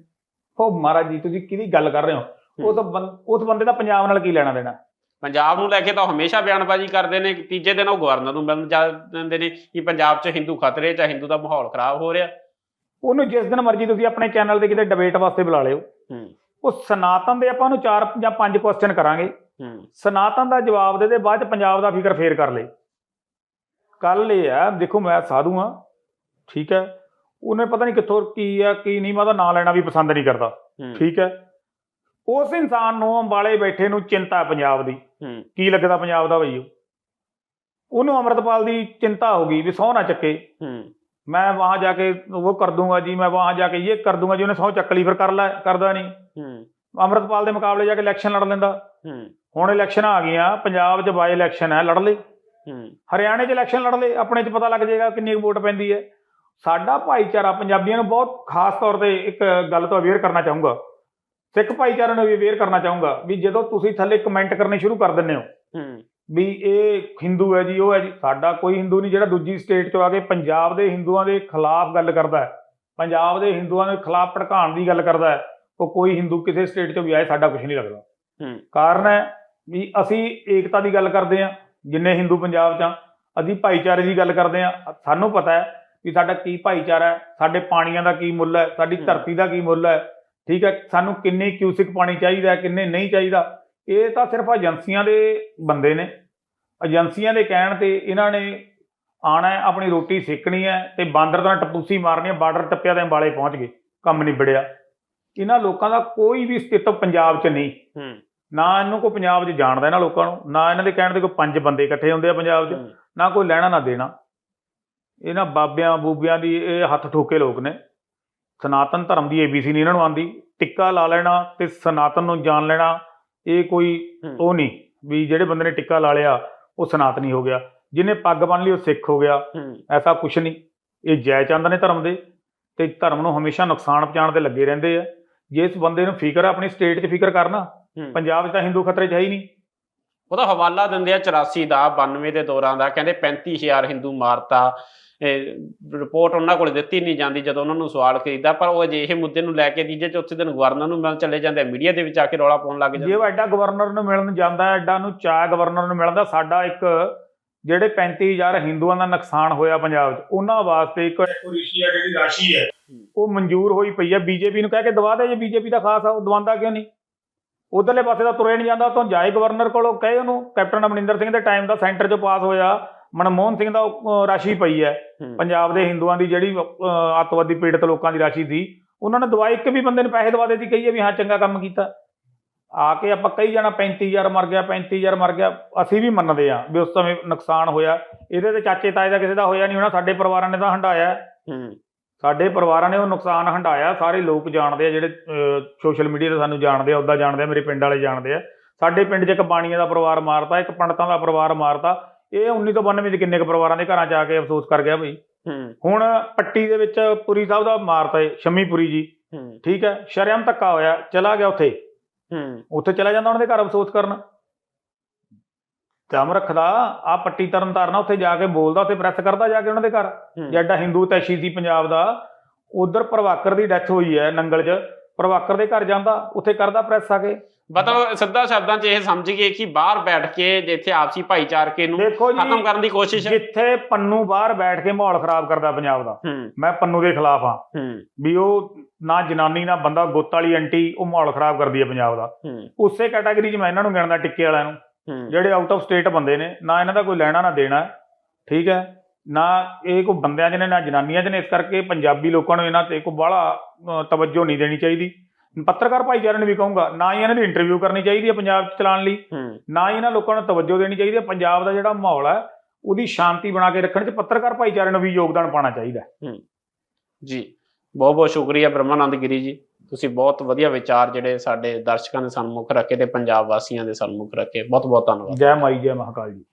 ਉਹ ਮਹਾਰਾਜ ਜੀ ਤੁਸੀਂ ਕਿਹਦੀ ਗੱਲ ਕਰ ਰਹੇ ਹੋ? ਉਸ ਬੰ- ਉਸ ਬੰਦੇ ਦਾ ਪੰਜਾਬ ਨਾਲ ਕੀ ਲੈਣਾ ਦੇਣਾ? ਪੰਜਾਬ ਨੂੰ ਲੈ ਕੇ ਤਾਂ ਉਹ ਹਮੇਸ਼ਾ ਬਿਆਨਬਾਜ਼ੀ ਕਰਦੇ ਨੇ ਤੀਜੇ ਦਿਨ ਉਹ ਗਵਰਨਰ ਨੂੰ ਮਿਲਣ ਜਾ ਦਿੰਦੇ ਨੇ ਕਿ ਪੰਜਾਬ 'ਚ ਹਿੰਦੂ ਖਤਰੇ 'ਚ ਹਿੰਦੂ ਦਾ ਮਾਹੌਲ ਖਰਾਬ ਹੋ ਰਿਹਾ। ਉਹਨੂੰ ਜਿਸ ਦਿਨ ਮਰਜ਼ੀ ਤੁਸੀਂ ਆਪਣੇ ਚੈਨਲ ਤੇ ਕਿਤੇ ਡਿਬੇਟ ਵਾਸਤੇ ਬੁਲਾ ਲਿਓ। ਉਹ ਸਨਾਤਨ ਦੇ ਆਪਾਂ ਉਹਨੂੰ ਚਾਰ ਜਾਂ ਪੰਜ ਕੁਐਸਚਨ ਕਰਾਂਗੇ। ਸਨਾਤਨ ਦਾ ਜਵਾਬ ਦੇ ਦੇ ਬਾਅਦ ਪੰਜਾਬ ਦਾ ਫਿਕਰ ਫੇਰ ਕਰ ਲੇ। ਕੱਲ ਇਹ ਆ ਦੇਖੋ ਮੈਂ ਸਾਧੂ ਆ ਠੀਕ ਹੈ। ਉਹਨੇ ਪਤਾ ਨਹੀਂ ਕਿੱਥੋਂ ਕੀ ਆ ਕੀ ਨਹੀਂ ਮੈਂ ਉਹਦਾ ਨਾਂ ਲੈਣਾ ਵੀ ਪਸੰਦ ਨਹੀਂ ਕਰਦਾ। ਠੀਕ ਹੈ। ਉਸ ਇਨਸਾਨ ਨੂੰ ਅੰਬਾਲੇ ਬੈਠੇ ਨੂੰ ਚਿੰਤਾ ਪੰਜਾਬ ਦੀ। ਕੀ ਲੱਗਦਾ ਪੰਜਾਬ ਦਾ ਬਈ ਉਹ? ਉਹਨੂੰ ਅਮਰਤਪਾਲ ਦੀ ਚਿੰਤਾ ਹੋ ਗਈ ਵੀ ਸਹੁੰ ਨਾ ਚੱਕੇ। ਮੈਂ ਵਹਾਂ ਜਾ ਕੇ ਉਹ ਕਰ ਦੂੰਗਾ ਜੀ ਮੈਂ ਵਹਾਂ ਜਾ ਕੇ ਇਹ ਕਰ ਦੂੰਗਾ ਜੀ ਉਹਨੇ ਸਹੁੰ ਚੱਕ ਲਈ ਫਿਰ ਕਰ ਲੈ ਕਰਦਾ ਨਹੀਂ। ਹੂੰ। ਅਮਰਤਪਾਲ ਦੇ ਮੁਕਾਬਲੇ ਜਾ ਕੇ ਇਲੈਕਸ਼ਨ ਲੜ ਲੈਂਦਾ। ਹੂੰ। ਹੁਣ ਇਲੈਕਸ਼ਨ ਆ ਗਈਆਂ ਪੰਜਾਬ 'ਚ ਬਾਈ ਇਲੈਕਸ਼ਨ ਹੈ ਲੜ ਲੈ ਹੂੰ। ਹਰਿਆਣੇ 'ਚ ਇਲੈਕਸ਼ਨ ਲੜ ਲੈ ਆਪਣੇ 'ਚ ਪਤਾ ਲੱਗ ਜਾਏਗਾ ਕਿੰਨੀ ਵੋਟ ਪੈਂਦੀ ਹੈ। ਸਾਡਾ ਭਾਈਚਾਰਾ ਪੰਜਾਬੀਆਂ ਨੂੰ ਬਹੁਤ ਖਾਸ ਤੌਰ ਤੇ ਇੱਕ ਗੱਲ ਤੋਂ ਅਵੇਅਰ ਕਰਨਾ ਚਾਹੂੰਗਾ। ਸਿੱਖ ਭਾਈਚਾਰੇ ਨੂੰ ਵੀ ਅਵੇਅਰ ਕਰਨਾ ਚਾਹੂੰਗਾ ਵੀ ਜਦੋਂ ਤੁਸੀਂ ਥੱਲੇ ਕਮੈਂਟ ਕਰਨੇ ਸ਼ੁਰੂ ਕਰ ਦਿੰਦੇ ਹੋ ਹੂੰ। ਵੀ ਇਹ ਹਿੰਦੂ ਹੈ ਜੀ ਉਹ ਹੈ ਜੀ। ਸਾਡਾ ਕੋਈ ਹਿੰਦੂ ਨਹੀਂ ਜਿਹੜਾ ਦੂਜੀ ਸਟੇਟ 'ਚੋਂ ਆ ਕੇ ਪੰਜਾਬ ਦੇ ਹਿੰਦੂਆਂ ਦੇ ਖਿਲਾਫ ਗੱਲ ਕਰਦਾ ਹੈ। ਪੰਜਾਬ ਦੇ ਹਿੰਦੂਆਂ ਦੇ ਖਿਲਾਫ ਭੜਕਾਉਣ ਦੀ ਗੱਲ ਕਰਦਾ ਹੈ। ਉਹ ਕੋਈ ਹਿੰਦੂ ਕਿਸੇ ਸਟੇਟ 'ਚੋਂ ਵੀ ਆਏ ਸਾਡਾ ਕੁਝ ਨਹੀਂ ਲੱਗਦਾ। ਕਾਰਨ ਹੈ ਵੀ ਅਸੀਂ ਏਕਤਾ ਦੀ ਗੱਲ ਕਰਦੇ ਹਾਂ ਜਿੰਨੇ ਹਿੰਦੂ ਪੰਜਾਬ 'ਚ ਆ ਅਸੀਂ ਭਾਈਚਾਰੇ ਦੀ ਗੱਲ ਕਰਦੇ ਹਾਂ। ਸਾਨੂੰ ਪਤਾ ਹੈ ਵੀ ਸਾਡਾ ਕੀ ਭਾਈਚਾਰਾ ਹੈ ਸਾਡੇ ਪਾਣੀਆਂ ਦਾ ਕੀ ਮੁੱਲ ਹੈ ਸਾਡੀ। ਧਰਤੀ ਦਾ ਕੀ ਮੁੱਲ ਹੈ। ਠੀਕ ਹੈ ਸਾਨੂੰ ਕਿੰਨੇ ਕਿਊਸਿਕ ਪਾਣੀ ਚਾਹੀਦਾ ਕਿੰਨੇ ਨਹੀਂ ਚਾਹੀਦਾ। ਇਹ ਤਾਂ ਸਿਰਫ ਏਜੰਸੀਆਂ ਦੇ ਬੰਦੇ ਨੇ। ਏਜੰਸੀਆਂ ਦੇ ਕਹਿਣ ਤੇ ਇਹਨਾਂ ਨੇ ਆਣਾ ਆਪਣੀ ਰੋਟੀ ਸੇਕਣੀ ਹੈ ਤੇ ਬਾਂਦਰ ਤਾਂ ਟਪੂਸੀ ਮਾਰਨੀ ਹੈ ਬਾਰਡਰ ਟੱਪਿਆ ਤੇ ਅੰਬਾਲੇ ਪਹੁੰਚ ਗਏ ਕੰਮ ਨਿਬੜਿਆ। ਇਹਨਾਂ ਲੋਕਾਂ ਦਾ ਕੋਈ ਵੀ ਸਥਿਤਵ ਪੰਜਾਬ 'ਚ ਨਹੀਂ। ਹੂੰ। ਨਾ ਇਹਨੂੰ ਕੋਈ ਪੰਜਾਬ 'ਚ ਜਾਣਦਾ ਇਹਨਾਂ ਲੋਕਾਂ ਨੂੰ ਨਾ ਇਹਨਾਂ ਦੇ ਕਹਿਣ ਤੇ ਕੋਈ ਪੰਜ ਬੰਦੇ ਇਕੱਠੇ ਹੁੰਦੇ ਆ ਪੰਜਾਬ 'ਚ ਨਾ ਕੋਈ ਲੈਣਾ ਨਾ ਦੇਣਾ। ਇਹਨਾਂ ਬਾਬਿਆਂ ਬੂਬਿਆਂ ਦੀ ਇਹ ਹੱਥ ਠੋਕੇ ਲੋਕ ਨੇ। ਸਨਾਤਨ ਧਰਮ ਦੀ ਏਬੀਸੀ ਨਹੀਂ ਇਹਨਾਂ ਨੂੰ ਆਂਦੀ ਟਿੱਕਾ ਲਾ ਲੈਣਾ ਤੇ ਸਨਾਤਨ ਨੂੰ ਜਾਣ ਲੈਣਾ। ਇਹ ਕੋਈ। ਉਹ ਨਹੀਂ ਵੀ ਜਿਹੜੇ ਬੰਦੇ ਨੇ ਟਿੱਕਾ ਲਾ ਲਿਆ ਉਹ ਸਨਾਤਨੀ ਹੋ ਗਿਆ। ਜਿਹਨੇ ਪੱਗ ਬੰਨ ਲਈ ਉਹ ਸਿੱਖ ਹੋ ਗਿਆ। ਐਸਾ ਕੁਛ ਨਹੀਂ। ਇਹ ਜੈ ਚੰਦ ਨੇ ਧਰਮ ਦੇ ਤੇ ਧਰਮ ਨੂੰ ਹਮੇਸ਼ਾ ਨੁਕਸਾਨ ਪਹੁੰਚਾਉਣ ਤੇ ਲੱਗੇ ਰਹਿੰਦੇ ਆ। ਜੇ ਇਸ ਬੰਦੇ ਨੂੰ ਫਿਕਰ ਆਪਣੀ ਸਟੇਟ 'ਚ ਫਿਕਰ ਕਰਨਾ। ਪੰਜਾਬ 'ਚ ਤਾਂ ਹਿੰਦੂ ਖਤਰੇ 'ਚ ਹੈ ਹੀ ਨਹੀਂ। ਉਹਦਾ ਹਵਾਲਾ ਦਿੰਦੇ ਆ 84 ਦਾ 92 ਦੇ ਦੌਰਾਨ ਦਾ ਕਹਿੰਦੇ 35000 ਹਿੰਦੂ ਮਾਰਤਾ। ਰਿਪੋਰਟ ਉਹਨਾਂ ਕੋਲ ਦਿੱਤੀ ਨਹੀਂ ਜਾਂਦੀ ਜਦੋਂ ਉਹਨਾਂ ਨੂੰ ਸਵਾਲ ਕਰੀਦਾ ਪਰ ਉਹ ਅਜਿਹੇ ਮੁੱਦੇ ਨੂੰ ਲੈ ਕੇ ਤੀਜੇ ਚੌਥੇ ਦਿਨ ਗਵਰਨਰ ਨੂੰ ਮਿਲ ਚਲੇ ਜਾਂਦੇ ਮੀਡੀਆ ਦੇ ਵਿੱਚ ਆ ਕੇ ਰੌਲਾ ਪਾਉਣ ਲੱਗ ਜੇ ਜਾਂਦੇ ਉਹ ਐਡਾ ਗਵਰਨਰ ਨੂੰ ਮਿਲਣ ਜਾਂਦਾ ਹੈ, ਐਡਾ ਨੂੰ ਚਾਹ ਗਵਰਨਰ ਨੂੰ ਮਿਲਦਾ ਸਾਡਾ ਇੱਕ ਜਿਹੜੇ 35000 ਹਿੰਦੂਆਂ ਦਾ ਨੁਕਸਾਨ ਹੋਇਆ ਪੰਜਾਬ 'ਚ ਉਹਨਾਂ ਵਾਸਤੇ ਇੱਕ ਰਿਸ਼ੀ ਆ ਜਿਹੜੀ ਰਾਸ਼ੀ ਹੈ। ਉਹ ਮਨਜ਼ੂਰ ਹੋਈ ਪਈ ਹੈ ਬੀਜੇਪੀ ਨੂੰ ਕਹਿ ਕੇ ਦਵਾ ਦੇ ਜੇ ਬੀਜੇਪੀ ਦਾ ਖਾਸ ਆ ਉਹ ਦਵਾਉਂਦਾ ਕਿਉਂ ਨਹੀਂ? ਉਧਰਲੇ ਪਾਸੇ ਦਾ ਤੁਰੇ ਨਹੀਂ ਜਾਂਦਾ ਉਤੋਂ ਜਾਏ ਗਵਰਨਰ ਕੋਲੋਂ ਕਹੇ ਉਹਨੂੰ ਕੈਪਟਨ ਅਮਰਿੰਦਰ ਸਿੰਘ ਦੇ ਟਾਈਮ ਦਾ ਸੈਂਟਰ 'ਚ ਪਾਸ ਹੋਇਆ ਮਨਮੋਹਨ ਸਿੰਘ ਦਾ ਰਾਸ਼ੀ ਪਈ ਹੈ। ਪੰਜਾਬ ਦੇ ਹਿੰਦੂਆਂ ਦੀ ਜਿਹੜੀ ਅੱਤਵਾਦੀ ਪੀੜਤ ਲੋਕਾਂ ਦੀ ਰਾਸ਼ੀ ਸੀ ਉਹਨਾਂ ਨੇ ਦਵਾਈ ਇੱਕ ਵੀ ਬੰਦੇ ਨੂੰ ਪੈਸੇ ਦਵਾ ਦਿੱਤੀ ਕਹੀਏ ਵੀ ਹਾਂ ਚੰਗਾ ਕੰਮ ਕੀਤਾ। ਆ ਕੇ ਆਪਾਂ ਕਹੀ ਜਾਣਾ 35000 ਮਰ ਗਿਆ 35000 ਮਰ ਗਿਆ ਅਸੀਂ ਵੀ ਮੰਨਦੇ ਆ ਵੀ ਉਸ ਸਮੇਂ ਨੁਕਸਾਨ ਹੋਇਆ। ਇਹਦੇ ਤੇ ਚਾਚੇ ਤਾਏ ਦਾ ਕਿਸੇ ਦਾ ਹੋਇਆ ਨਹੀਂ ਹੋਣਾ ਸਾਡੇ ਪਰਿਵਾਰਾਂ ਨੇ ਤਾਂ ਹੰਡਾਇਆ ਹੂੰ। ਸਾਡੇ ਪਰਿਵਾਰਾਂ ਨੇ ਉਹ ਨੁਕਸਾਨ ਹੰਡਾਇਆ ਸਾਰੇ ਲੋਕ ਜਾਣਦੇ ਆ ਜਿਹੜੇ ਸੋਸ਼ਲ ਮੀਡੀਆ ਤੇ ਸਾਨੂੰ ਜਾਣਦੇ ਆ ਉੱਦਾਂ ਜਾਣਦੇ ਆ ਮੇਰੇ ਪਿੰਡ ਵਾਲੇ ਜਾਣਦੇ ਆ। ਸਾਡੇ ਪਿੰਡ 'ਚ ਇੱਕ ਬਾਣੀਆਂ ਦਾ ਪਰਿਵਾਰ ਮਾਰਤਾ ਇੱਕ ਪੰਡਤਾਂ ਦਾ ਪਰਿਵਾਰ ਮਾਰਤਾ। ਇਹ 1992 'ਚ ਕਿੰਨੇ ਕੁ ਪਰਿਵਾਰਾਂ ਦੇ ਘਰਾਂ 'ਚ ਆ ਕੇ ਅਫਸੋਸ ਕਰ ਗਿਆ ਬਈ। ਹੂੰ। ਹੁਣ ਪੱਟੀ ਦੇ ਵਿੱਚ ਪੁਰੀ ਸਾਹਿਬ ਦਾ ਮਾਰਤਾ ਏ ਸ਼ਮੀਪੁਰੀ ਜੀ। ਠੀਕ ਹੈ ਸ਼ਰਮ ਧੱਕਾ ਹੋਇਆ ਚਲਾ ਗਿਆ ਉੱਥੇ। ਉੱਥੇ ਚਲਾ ਜਾਂਦਾ ਉਹਨਾਂ ਦੇ ਘਰ ਅਫਸੋਸ ਕਰਨ। ਦਮ ਰੱਖਦਾ ਆ ਪੱਟੀ ਤਰਨ ਤਾਰਨਾ ਉੱਥੇ ਜਾ ਕੇ ਬੋਲਦਾ ਉੱਥੇ ਪ੍ਰੈਸ ਕਰਦਾ ਜਾ ਕੇ ਉਹਨਾਂ ਦੇ ਘਰ। ਜਿਹੜਾ ਹਿੰਦੂ ਤੈਸ਼ੀ ਸੀ ਪੰਜਾਬ ਦਾ ਉਧਰ ਪ੍ਰਭਾਕਰ ਦੀ ਡੈਥ ਹੋਈ ਹੈ ਨੰਗਲ 'ਚ ਪ੍ਰਭਾਕਰ ਦੇ ਘਰ ਜਾਂਦਾ ਉੱਥੇ ਕਰਦਾ ਪ੍ਰੈਸ ਆ ਕੇ। ਮਤਲਬ ਸਿੱਧਾ ਸ਼ਬਦਾਂ 'ਚ ਇਹ ਸਮਝ ਗਏ ਕਿ ਬਾਹਰ ਬੈਠ ਕੇ ਜਿੱਥੇ ਆਪਸੀ ਭਾਈਚਾਰਕੇ ਨੂੰ ਖਤਮ ਕਰਨ ਦੀ ਕੋਸ਼ਿਸ਼ ਜਿੱਥੇ ਪੰਨੂ ਬਾਹਰ ਬੈਠ ਕੇ ਮਾਹੌਲ ਖਰਾਬ ਕਰਦਾ ਪੰਜਾਬ ਦਾ ਮੈਂ ਪੰਨੂ ਦੇ ਖਿਲਾਫ ਹਾਂ। ਹੂੰ। ਵੀ ਉਹ ਨਾ ਜਨਾਨੀ ਨਾ ਬੰਦਾ ਗੁੱਤ ਵਾਲੀ ਐਂਟੀ ਉਹ ਮਾਹੌਲ ਖਰਾਬ ਕਰਦੀ ਹੈ ਪੰਜਾਬ ਦਾ। ਉਸੇ ਕੈਟਾਗਰੀ 'ਚ ਮੈਂ ਇਹਨਾਂ ਨੂੰ ਗਿਣਦਾ ਟਿੱਕੇ ਵਾਲਿਆਂ ਨੂੰ। ਜਿਹੜੇ ਆਊਟ ਆਫ ਸਟੇਟ ਬੰਦੇ ਨੇ ਨਾ ਇਹਨਾਂ ਦਾ ਕੋਈ ਲੈਣਾ ਨਾ ਦੇਣਾ। ਠੀਕ ਹੈ? ਨਾ ਇਹ ਕੋਈ ਬੰਦਿਆਂ 'ਚ ਨੇ ਨਾ ਜਨਾਨੀਆਂ 'ਚ ਨੇ। ਇਸ ਕਰਕੇ ਪੰਜਾਬੀ ਲੋਕਾਂ ਨੂੰ ਇਹਨਾਂ ਤੇ ਕੋਈ ਬਾਹਲਾ ਤਵੱਜੋ ਨਹੀਂ ਦੇਣੀ ਚਾਹੀਦੀ। ਪੱਤਰਕਾਰ ਭਾਈਚਾਰੇ ਨੂੰ ਵੀ ਕਹੂੰਗਾ ਨਾ ਹੀ ਇਹਨਾਂ ਦੀ ਇੰਟਰਵਿਊ ਕਰਨੀ ਚਾਹੀਦੀ ਹੈ ਪੰਜਾਬ 'ਚ ਚਲਾਉਣ ਲਈ। ਨਾ ਹੀ ਇਹਨਾਂ ਲੋਕਾਂ ਨੂੰ ਤਵੱਜੋ ਦੇਣੀ ਚਾਹੀਦੀ ਹੈ। ਪੰਜਾਬ ਦਾ ਜਿਹੜਾ ਮਾਹੌਲ ਹੈ ਉਹਦੀ ਸ਼ਾਂਤੀ ਬਣਾ ਕੇ ਰੱਖਣ 'ਚ ਪੱਤਰਕਾਰ ਭਾਈਚਾਰੇ ਨੂੰ ਵੀ ਯੋਗਦਾਨ ਪਾਉਣਾ ਚਾਹੀਦਾ ਜੀ। ਬਹੁਤ ਬਹੁਤ ਸ਼ੁਕਰੀਆ ਬ੍ਰਹਮਾਨੰਦ ਗਿਰੀ ਜੀ। ਤੁਸੀਂ ਬਹੁਤ ਵਧੀਆ ਵਿਚਾਰ ਜਿਹੜੇ ਸਾਡੇ ਦਰਸ਼ਕਾਂ ਦੇ ਸਨਮੁਖ ਰੱਖੇ ਤੇ ਪੰਜਾਬ ਵਾਸੀਆਂ ਦੇ ਸਨਮੁਖ ਰੱਖੇ। ਬਹੁਤ ਬਹੁਤ ਧੰਨਵਾਦ। ਜੈ ਮਾਈ ਜੈ ਮਹਾਕਾਲ ਜੀ।